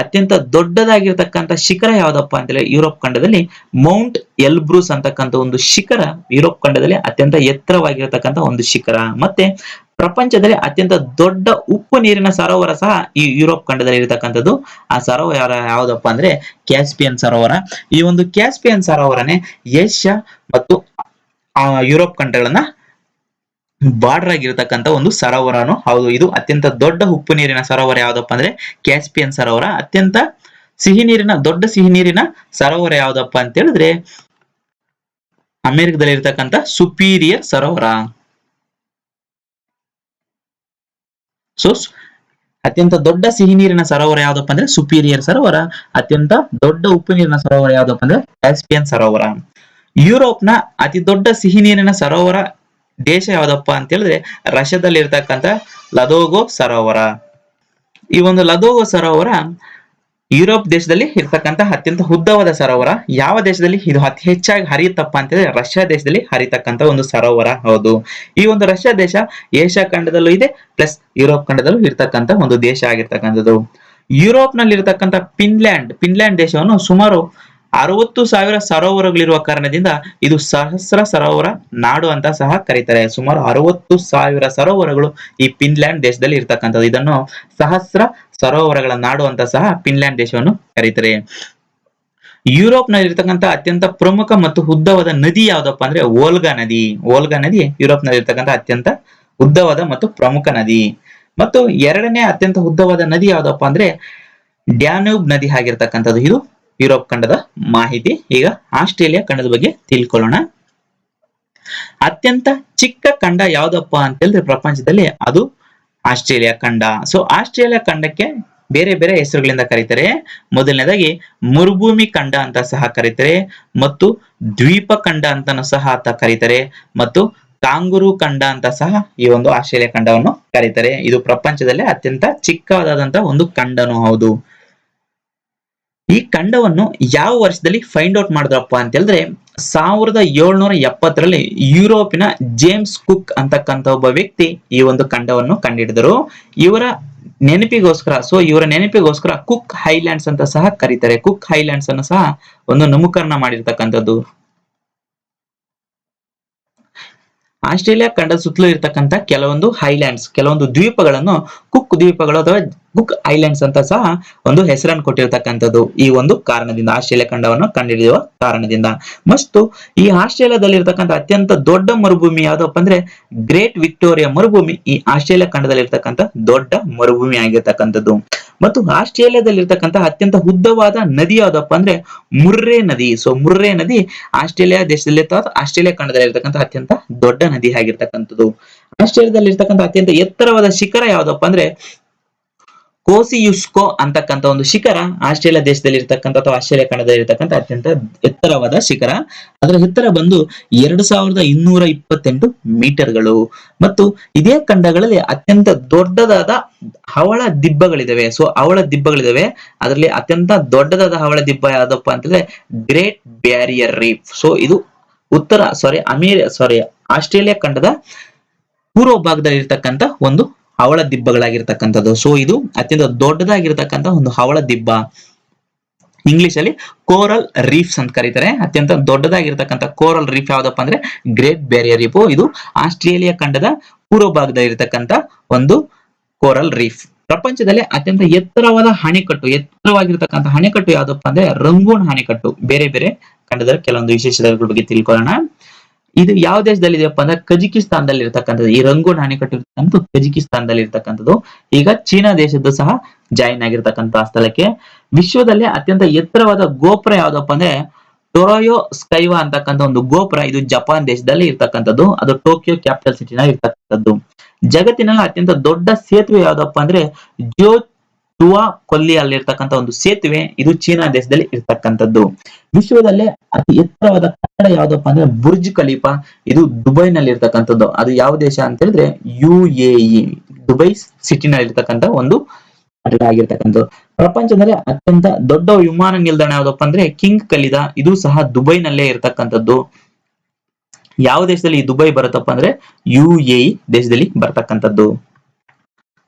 ಅತ್ಯಂತ ದೊಡ್ಡದಾಗಿರ್ತಕ್ಕಂಥ ಶಿಖರ ಯಾವ್ದಪ್ಪ ಅಂತೇಳಿ ಯುರೋಪ್ ಖಂಡದಲ್ಲಿ ಮೌಂಟ್ ಎಲ್ಬ್ರೂಸ್ ಅಂತಕ್ಕಂಥ ಒಂದು ಶಿಖರ ಯುರೋಪ್ ಖಂಡದಲ್ಲಿ ಅತ್ಯಂತ ಎತ್ತರವಾಗಿರತಕ್ಕಂಥ ಒಂದು ಶಿಖರ. ಮತ್ತೆ ಪ್ರಪಂಚದಲ್ಲಿ ಅತ್ಯಂತ ದೊಡ್ಡ ಉಪ್ಪು ನೀರಿನ ಸರೋವರ ಸಹ ಈ ಯುರೋಪ್ ಖಂಡದಲ್ಲಿ ಇರತಕ್ಕಂಥದ್ದು. ಆ ಸರೋವರ ಯಾವ್ದಪ್ಪ ಅಂದ್ರೆ ಕ್ಯಾಸ್ಪಿಯನ್ ಸರೋವರ. ಈ ಒಂದು ಕ್ಯಾಸ್ಪಿಯನ್ ಸರೋವರನೇ ಏಷ್ಯಾ ಮತ್ತು ಆ ಯುರೋಪ್ ಖಂಡಗಳನ್ನ ಬಾರ್ಡರ್ ಆಗಿರತಕ್ಕಂತ ಒಂದು ಸರೋವರನು ಹೌದು. ಇದು ಅತ್ಯಂತ ದೊಡ್ಡ ಉಪ್ಪು ನೀರಿನ ಸರೋವರ ಯಾವ್ದಪ್ಪ ಅಂದ್ರೆ ಕ್ಯಾಸ್ಪಿಯನ್ ಸರೋವರ. ಅತ್ಯಂತ ಸಿಹಿ ನೀರಿನ, ದೊಡ್ಡ ಸಿಹಿ ನೀರಿನ ಸರೋವರ ಯಾವ್ದಪ್ಪ ಅಂತ ಹೇಳಿದ್ರೆ ಅಮೆರಿಕದಲ್ಲಿ ಇರತಕ್ಕಂತ ಸುಪೀರಿಯರ್ ಸರೋವರ. ಸೊ ಅತ್ಯಂತ ದೊಡ್ಡ ಸಿಹಿ ನೀರಿನ ಸರೋವರ ಯಾವ್ದಪ್ಪ ಅಂದ್ರೆ ಸುಪೀರಿಯರ್ ಸರೋವರ. ಅತ್ಯಂತ ದೊಡ್ಡ ಉಪ್ಪು ನೀರಿನ ಸರೋವರ ಯಾವ್ದಪ್ಪ ಅಂದ್ರೆ ಕ್ಯಾಸ್ಪಿಯನ್ ಸರೋವರ. ಯುರೋಪ್ನ ಅತಿ ದೊಡ್ಡ ಸಿಹಿ ನೀರಿನ ಸರೋವರ ದೇಶ ಯಾವ್ದಪ್ಪ ಅಂತ ಹೇಳಿದ್ರೆ ರಷ್ಯಾದಲ್ಲಿ ಇರ್ತಕ್ಕಂಥ ಲದೋಗೋ ಸರೋವರ. ಈ ಒಂದು ಲದೋಗೋ ಸರೋವರ ಯುರೋಪ್ ದೇಶದಲ್ಲಿ ಇರ್ತಕ್ಕಂಥ ಅತ್ಯಂತ ಉದ್ದವಾದ ಸರೋವರ. ಯಾವ ದೇಶದಲ್ಲಿ ಇದು ಅತಿ ಹೆಚ್ಚಾಗಿ ಹರಿಯುತ್ತಪ್ಪ ಅಂತ ಹೇಳಿದ್ರೆ ರಷ್ಯಾ ದೇಶದಲ್ಲಿ ಹರಿತಕ್ಕಂತ ಒಂದು ಸರೋವರ. ಹೌದು. ಈ ಒಂದು ರಷ್ಯಾ ದೇಶ ಏಷ್ಯಾ ಖಂಡದಲ್ಲೂ ಇದೆ, ಪ್ಲಸ್ ಯುರೋಪ್ ಖಂಡದಲ್ಲೂ ಇರ್ತಕ್ಕಂಥ ಒಂದು ದೇಶ ಆಗಿರ್ತಕ್ಕಂಥದ್ದು. ಯುರೋಪ್ನಲ್ಲಿ ಇರ್ತಕ್ಕಂಥ ಫಿನ್ಲ್ಯಾಂಡ್ ಫಿನ್ಲ್ಯಾಂಡ್ ದೇಶವನ್ನು ಸುಮಾರು ಅರವತ್ತು ಸಾವಿರ ಸರೋವರಗಳಿರುವ ಕಾರಣದಿಂದ ಇದು ಸಹಸ್ರ ಸರೋವರ ನಾಡು ಅಂತ ಸಹ ಕರೀತಾರೆ. ಸುಮಾರು ಅರವತ್ತು ಸಾವಿರ ಸರೋವರಗಳು ಈ ಫಿನ್ಲ್ಯಾಂಡ್ ದೇಶದಲ್ಲಿ ಇರ್ತಕ್ಕಂಥದ್ದು. ಇದನ್ನು ಸಹಸ್ರ ಸರೋವರಗಳ ನಾಡು ಅಂತ ಸಹ ಫಿನ್ಲ್ಯಾಂಡ್ ದೇಶವನ್ನು ಕರೀತಾರೆ. ಯುರೋಪ್ ನಲ್ಲಿರ್ತಕ್ಕಂಥ ಅತ್ಯಂತ ಪ್ರಮುಖ ಮತ್ತು ಉದ್ದವಾದ ನದಿ ಯಾವ್ದಪ್ಪ ಅಂದ್ರೆ ಓಲ್ಗಾ ನದಿ. ಓಲ್ಗಾ ನದಿ ಯುರೋಪ್ ನಲ್ಲಿರ್ತಕ್ಕಂಥ ಅತ್ಯಂತ ಉದ್ದವಾದ ಮತ್ತು ಪ್ರಮುಖ ನದಿ. ಮತ್ತು ಎರಡನೇ ಅತ್ಯಂತ ಉದ್ದವಾದ ನದಿ ಯಾವ್ದಪ್ಪ ಅಂದ್ರೆ ಡ್ಯಾನ್ಯೂಬ್ ನದಿ ಆಗಿರ್ತಕ್ಕಂಥದ್ದು. ಇದು ಯುರೋಪ್ ಖಂಡದ ಮಾಹಿತಿ. ಈಗ ಆಸ್ಟ್ರೇಲಿಯಾ ಖಂಡದ ಬಗ್ಗೆ ತಿಳ್ಕೊಳ್ಳೋಣ. ಅತ್ಯಂತ ಚಿಕ್ಕ ಖಂಡ ಯಾವ್ದಪ್ಪ ಅಂತ ಹೇಳಿದ್ರೆ ಪ್ರಪಂಚದಲ್ಲಿ ಅದು ಆಸ್ಟ್ರೇಲಿಯಾ ಖಂಡ. ಸೊ ಆಸ್ಟ್ರೇಲಿಯಾ ಖಂಡಕ್ಕೆ ಬೇರೆ ಬೇರೆ ಹೆಸರುಗಳಿಂದ ಕರೀತಾರೆ. ಮೊದಲನೇದಾಗಿ ಮರುಭೂಮಿ ಖಂಡ ಅಂತ ಸಹ ಕರೀತಾರೆ. ಮತ್ತು ದ್ವೀಪ ಖಂಡ ಅಂತಾನು ಸಹ ಅಂತ ಕರೀತಾರೆ. ಮತ್ತು ಕಾಂಗುರು ಖಂಡ ಅಂತ ಸಹ ಈ ಒಂದು ಆಸ್ಟ್ರೇಲಿಯಾ ಖಂಡವನ್ನು ಕರೀತಾರೆ. ಇದು ಪ್ರಪಂಚದಲ್ಲೇ ಅತ್ಯಂತ ಚಿಕ್ಕದಾದಂತಹ ಒಂದು ಖಂಡನೂ ಹೌದು. ಈ ಖಂಡವನ್ನು ಯಾವ ವರ್ಷದಲ್ಲಿ ಫೈಂಡ್ ಔಟ್ ಮಾಡಿದ್ರಪ್ಪ ಅಂತ ಹೇಳಿದ್ರೆ ಸಾವಿರದ ಏಳ್ನೂರ ಎಪ್ಪತ್ತರಲ್ಲಿ ಯುರೋಪಿನ ಜೇಮ್ಸ್ ಕುಕ್ ಅಂತಕ್ಕಂತ ಒಬ್ಬ ವ್ಯಕ್ತಿ ಈ ಒಂದು ಖಂಡವನ್ನು ಕಂಡಿಡಿದರು. ಇವರ ನೆನಪಿಗೋಸ್ಕರ ಸೊ ಇವರ ನೆನಪಿಗೋಸ್ಕರ ಕುಕ್ ಹೈಲ್ಯಾಂಡ್ಸ್ ಅಂತ ಸಹ ಕರೀತಾರೆ. ಕುಕ್ ಹೈಲ್ಯಾಂಡ್ಸ್ ಅನ್ನು ಸಹ ಒಂದು ನಮೂಕರಣ ಮಾಡಿರ್ತಕ್ಕಂಥದ್ದು. ಆಸ್ಟ್ರೇಲಿಯಾ ಖಂಡದ ಸುತ್ತಲೂ ಇರತಕ್ಕಂತ ಕೆಲವೊಂದು ಹೈಲ್ಯಾಂಡ್ಸ್ ಕೆಲವೊಂದು ದ್ವೀಪಗಳನ್ನು ಕುಕ್ ದ್ವೀಪಗಳು ಅಥವಾ ಕುಕ್ ಐಲ್ಯಾಂಡ್ಸ್ ಅಂತ ಸಹ ಒಂದು ಹೆಸರನ್ನು ಕೊಟ್ಟಿರ್ತಕ್ಕಂಥದ್ದು ಈ ಒಂದು ಕಾರಣದಿಂದ, ಆಸ್ಟ್ರೇಲಿಯಾ ಖಂಡವನ್ನು ಕಂಡುಹಿಡಿಯುವ ಕಾರಣದಿಂದ. ಮತ್ತು ಈ ಆಸ್ಟ್ರೇಲಿಯಾದಲ್ಲಿ ಇರತಕ್ಕಂತ ಅತ್ಯಂತ ದೊಡ್ಡ ಮರುಭೂಮಿ ಯಾವುದಪ್ಪ ಅಂದ್ರೆ ಗ್ರೇಟ್ ವಿಕ್ಟೋರಿಯಾ ಮರುಭೂಮಿ ಈ ಆಸ್ಟ್ರೇಲಿಯಾ ಖಂಡದಲ್ಲಿ ಇರತಕ್ಕಂತ ದೊಡ್ಡ ಮರುಭೂಮಿ ಆಗಿರ್ತಕ್ಕಂಥದ್ದು. ಮತ್ತು ಆಸ್ಟ್ರೇಲಿಯಾದಲ್ಲಿ ಇರತಕ್ಕಂತ ಅತ್ಯಂತ ಉದ್ದವಾದ ನದಿ ಯಾವ್ದಪ್ಪ ಅಂದ್ರೆ ಮುರ್ರೆ ನದಿ. ಸೊ ಮುರ್ರೆ ನದಿ ಆಸ್ಟ್ರೇಲಿಯಾ ದೇಶದಲ್ಲಿ ಆಸ್ಟ್ರೇಲಿಯಾ ಖಂಡದಲ್ಲಿ ಇರತಕ್ಕಂತ ಅತ್ಯಂತ ದೊಡ್ಡ ನದಿ ಆಗಿರ್ತಕ್ಕಂಥದ್ದು. ಆಸ್ಟ್ರೇಲಿಯಾದಲ್ಲಿ ಇರ್ತಕ್ಕಂಥ ಅತ್ಯಂತ ಎತ್ತರವಾದ ಶಿಖರ ಯಾವ್ದಪ್ಪ ಅಂದ್ರೆ ಕೋಸಿಯುಸ್ಕೋ ಅಂತಕ್ಕಂಥ ಒಂದು ಶಿಖರ ಆಸ್ಟ್ರೇಲಿಯಾ ದೇಶದಲ್ಲಿ ಇರ್ತಕ್ಕಂಥ ಅಥವಾ ಆಸ್ಟ್ರೇಲಿಯಾ ಖಂಡದಲ್ಲಿ ಇರತಕ್ಕಂಥ ಅತ್ಯಂತ ಎತ್ತರವಾದ ಶಿಖರ. ಅದರ ಎತ್ತರ ಬಂದು ಎರಡು ಸಾವಿರದ ಇನ್ನೂರ ಇಪ್ಪತ್ತೆಂಟು ಮೀಟರ್ಗಳು. ಮತ್ತು ಇದೇ ಖಂಡಗಳಲ್ಲಿ ಅತ್ಯಂತ ದೊಡ್ಡದಾದ ಹವಳ ದಿಬ್ಬಗಳಿದಾವೆ. ಸೊ ಹವಳ ದಿಬ್ಬಗಳಿದಾವೆ. ಅದರಲ್ಲಿ ಅತ್ಯಂತ ದೊಡ್ಡದಾದ ಹವಳ ದಿಬ್ಬ ಯಾವ್ದಪ್ಪ ಅಂತಂದ್ರೆ ಗ್ರೇಟ್ ಬ್ಯಾರಿಯರ್ ರೀಫ್. ಸೊ ಇದು ಉತ್ತರ ಸಾರಿ ಅಮೇರಿ ಸಾರಿ ಆಸ್ಟ್ರೇಲಿಯಾ ಖಂಡದ ಪೂರ್ವ ಭಾಗದಲ್ಲಿ ಇರ್ತಕ್ಕಂಥ ಒಂದು ಹವಳ ದಿಬ್ಬಗಳಾಗಿರ್ತಕ್ಕಂಥದ್ದು. ಸೊ ಇದು ಅತ್ಯಂತ ದೊಡ್ಡದಾಗಿರ್ತಕ್ಕಂಥ ಒಂದು ಹವಳ ದಿಬ್ಬ. ಇಂಗ್ಲಿಷ್ ಅಲ್ಲಿ ಕೋರಲ್ ರೀಫ್ಸ್ ಅಂತ ಕರೀತಾರೆ. ಅತ್ಯಂತ ದೊಡ್ಡದಾಗಿರ್ತಕ್ಕಂಥ ಕೋರಲ್ ರೀಫ್ ಯಾವ್ದಪ್ಪ ಅಂದ್ರೆ ಗ್ರೇಟ್ ಬ್ಯಾರಿಯರ್ ರೀಫ್ ಇದು ಆಸ್ಟ್ರೇಲಿಯಾ ಖಂಡದ ಪೂರ್ವ ಭಾಗದಲ್ಲಿ ಇರತಕ್ಕಂತ ಒಂದು ಕೋರಲ್ ರೀಫ್ ಪ್ರಪಂಚದಲ್ಲಿ ಅತ್ಯಂತ ಎತ್ತರವಾದ ಹಣೆಕಟ್ಟು ಎತ್ತರವಾಗಿರ್ತಕ್ಕಂಥ ಹಣೆಕಟ್ಟು ಯಾವ್ದಪ್ಪ ಅಂದ್ರೆ ರಂಗೂನ್ ಹಣೆಕಟ್ಟು ಬೇರೆ ಬೇರೆ ಖಂಡದ ಕೆಲವೊಂದು ವಿಶೇಷತೆಗಳ ಬಗ್ಗೆ ತಿಳ್ಕೊಳ್ಳೋಣ. ಇದು ಯಾವ ದೇಶದಲ್ಲಿ ಇದೆಯಪ್ಪ ಅಂದ್ರೆ ಕಜಿಕಿಸ್ತಾನದಲ್ಲಿ ಇರತಕ್ಕಂಥದ್ದು ಈ ರಂಗೂನ್ ಅಣೆಕಟ್ಟು ಕಜಿಕಿಸ್ತಾನದಲ್ಲಿ ಇರತಕ್ಕಂಥದ್ದು ಈಗ ಚೀನಾ ದೇಶದ್ದು ಸಹ ಜಾಯಿನ್ ಆಗಿರ್ತಕ್ಕಂಥ ಸ್ಥಳಕ್ಕೆ. ವಿಶ್ವದಲ್ಲಿ ಅತ್ಯಂತ ಎತ್ತರವಾದ ಗೋಪುರ ಯಾವ್ದಪ್ಪ ಅಂದ್ರೆ ಟೊರೋಯೋ ಸ್ಕೈವಾ ಅಂತಕ್ಕಂಥ ಒಂದು ಗೋಪುರ. ಇದು ಜಪಾನ್ ದೇಶದಲ್ಲಿ ಇರ್ತಕ್ಕಂಥದ್ದು. ಅದು ಟೋಕಿಯೋ ಕ್ಯಾಪಿಟಲ್ ಸಿಟಿನ ಇರ್ತಕ್ಕಂಥದ್ದು. ಜಗತ್ತಿನಲ್ಲಿ ಅತ್ಯಂತ ದೊಡ್ಡ ಸೇತುವೆ ಯಾವ್ದಪ್ಪ ಅಂದ್ರೆ ಜೋ ಟುವಾ ಕೊಲ್ಲಿ ಅಲ್ಲಿರ್ತಕ್ಕಂಥ ಒಂದು ಸೇತುವೆ, ಇದು ಚೀನಾ ದೇಶದಲ್ಲಿ ಇರ್ತಕ್ಕಂಥದ್ದು. ವಿಶ್ವದಲ್ಲೇ ಅತಿ ಎತ್ತರವಾದ ಕಟ್ಟಡ ಯಾವ್ದಪ್ಪ ಅಂದ್ರೆ ಬುರ್ಜ್ ಖಲೀಫಾ, ಇದು ದುಬೈನಲ್ಲಿ ಇರ್ತಕ್ಕಂಥದ್ದು ಅದು ಯಾವ ದೇಶ ಅಂತ ಹೇಳಿದ್ರೆ ಯು ಎ ಇ, ದುಬೈ ಸಿಟಿನಲ್ಲಿ ಇರ್ತಕ್ಕಂಥ ಒಂದು ಕಟ್ಟಡ ಆಗಿರ್ತಕ್ಕಂಥದ್ದು. ಪ್ರಪಂಚದಲ್ಲಿ ಅತ್ಯಂತ ದೊಡ್ಡ ವಿಮಾನ ನಿಲ್ದಾಣ ಯಾವ್ದಪ್ಪ ಅಂದ್ರೆ ಕಿಂಗ್ ಕಲಿದ ಇದು ಸಹ ದುಬೈನಲ್ಲೇ ಇರ್ತಕ್ಕಂಥದ್ದು. ಯಾವ ದೇಶದಲ್ಲಿ ದುಬೈ ಬರುತ್ತಪ್ಪ ಅಂದ್ರೆ ಯು ಎ ದೇಶದಲ್ಲಿ ಬರ್ತಕ್ಕಂಥದ್ದು.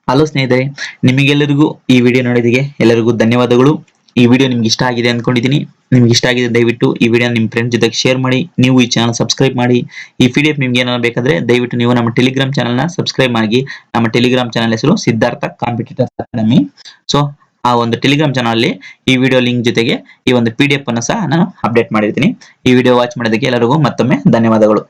ಹಲೋ ಸ್ನೇಹಿತರೆ, ನಿಮಗೆಲ್ಲರಿಗೂ ಈ ವಿಡಿಯೋ ನೋಡಿದಿಗೆ ಎಲ್ಲರಿಗೂ ಧನ್ಯವಾದಗಳು. ಈ ವಿಡಿಯೋ ನಿಮ್ಗೆ ಇಷ್ಟ ಆಗಿದೆ ಅಂದ್ಕೊಂಡಿದ್ದೀನಿ ನಿಮ್ಗೆ ಇಷ್ಟ ಆಗಿದೆ ದಯವಿಟ್ಟು ಈ ವಿಡಿಯೋ ನಿಮ್ಮ ಫ್ರೆಂಡ್ ಜೊತೆಗೆ ಶೇರ್ ಮಾಡಿ, ನೀವು ಈ ಚಾನಲ್ ಸಬ್ಸ್ಕ್ರೈಬ್ ಮಾಡಿ. ಈ ಪಿ ಡಿ ಎಫ್ ನಿಮ್ಗೆ ಏನಾದ್ರು ಬೇಕಾದ್ರೆ ದಯವಿಟ್ಟು ನೀವು ನಮ್ಮ ಟೆಲಿಗ್ರಾಮ್ ಚಾನಲ್ನ ಸಬ್ಸ್ಕ್ರೈಬ್ ಆಗಿ ನಮ್ಮ ಟೆಲಿಗ್ರಾಮ್ ಚಾನಲ್ ಹೆಸರು ಸಿದ್ಧಾರ್ಥ ಕಾಂಪಿಟೇಟರ್ ಅಕಾಡೆಮಿ ಸೊ ಆ ಒಂದು ಟೆಲಿಗ್ರಾಮ್ ಚಾನಲ್ ಅಲ್ಲಿ ಈ ವಿಡಿಯೋ ಲಿಂಕ್ ಜೊತೆಗೆ ಈ ಒಂದು ಪಿ ಡಿ ಅನ್ನು ಸಹ ನಾನು ಅಪ್ಡೇಟ್ ಮಾಡಿರ್ತೀನಿ. ಈ ವಿಡಿಯೋ ವಾಚ್ ಮಾಡೋದಕ್ಕೆ ಎಲ್ಲರಿಗೂ ಮತ್ತೊಮ್ಮೆ ಧನ್ಯವಾದಗಳು.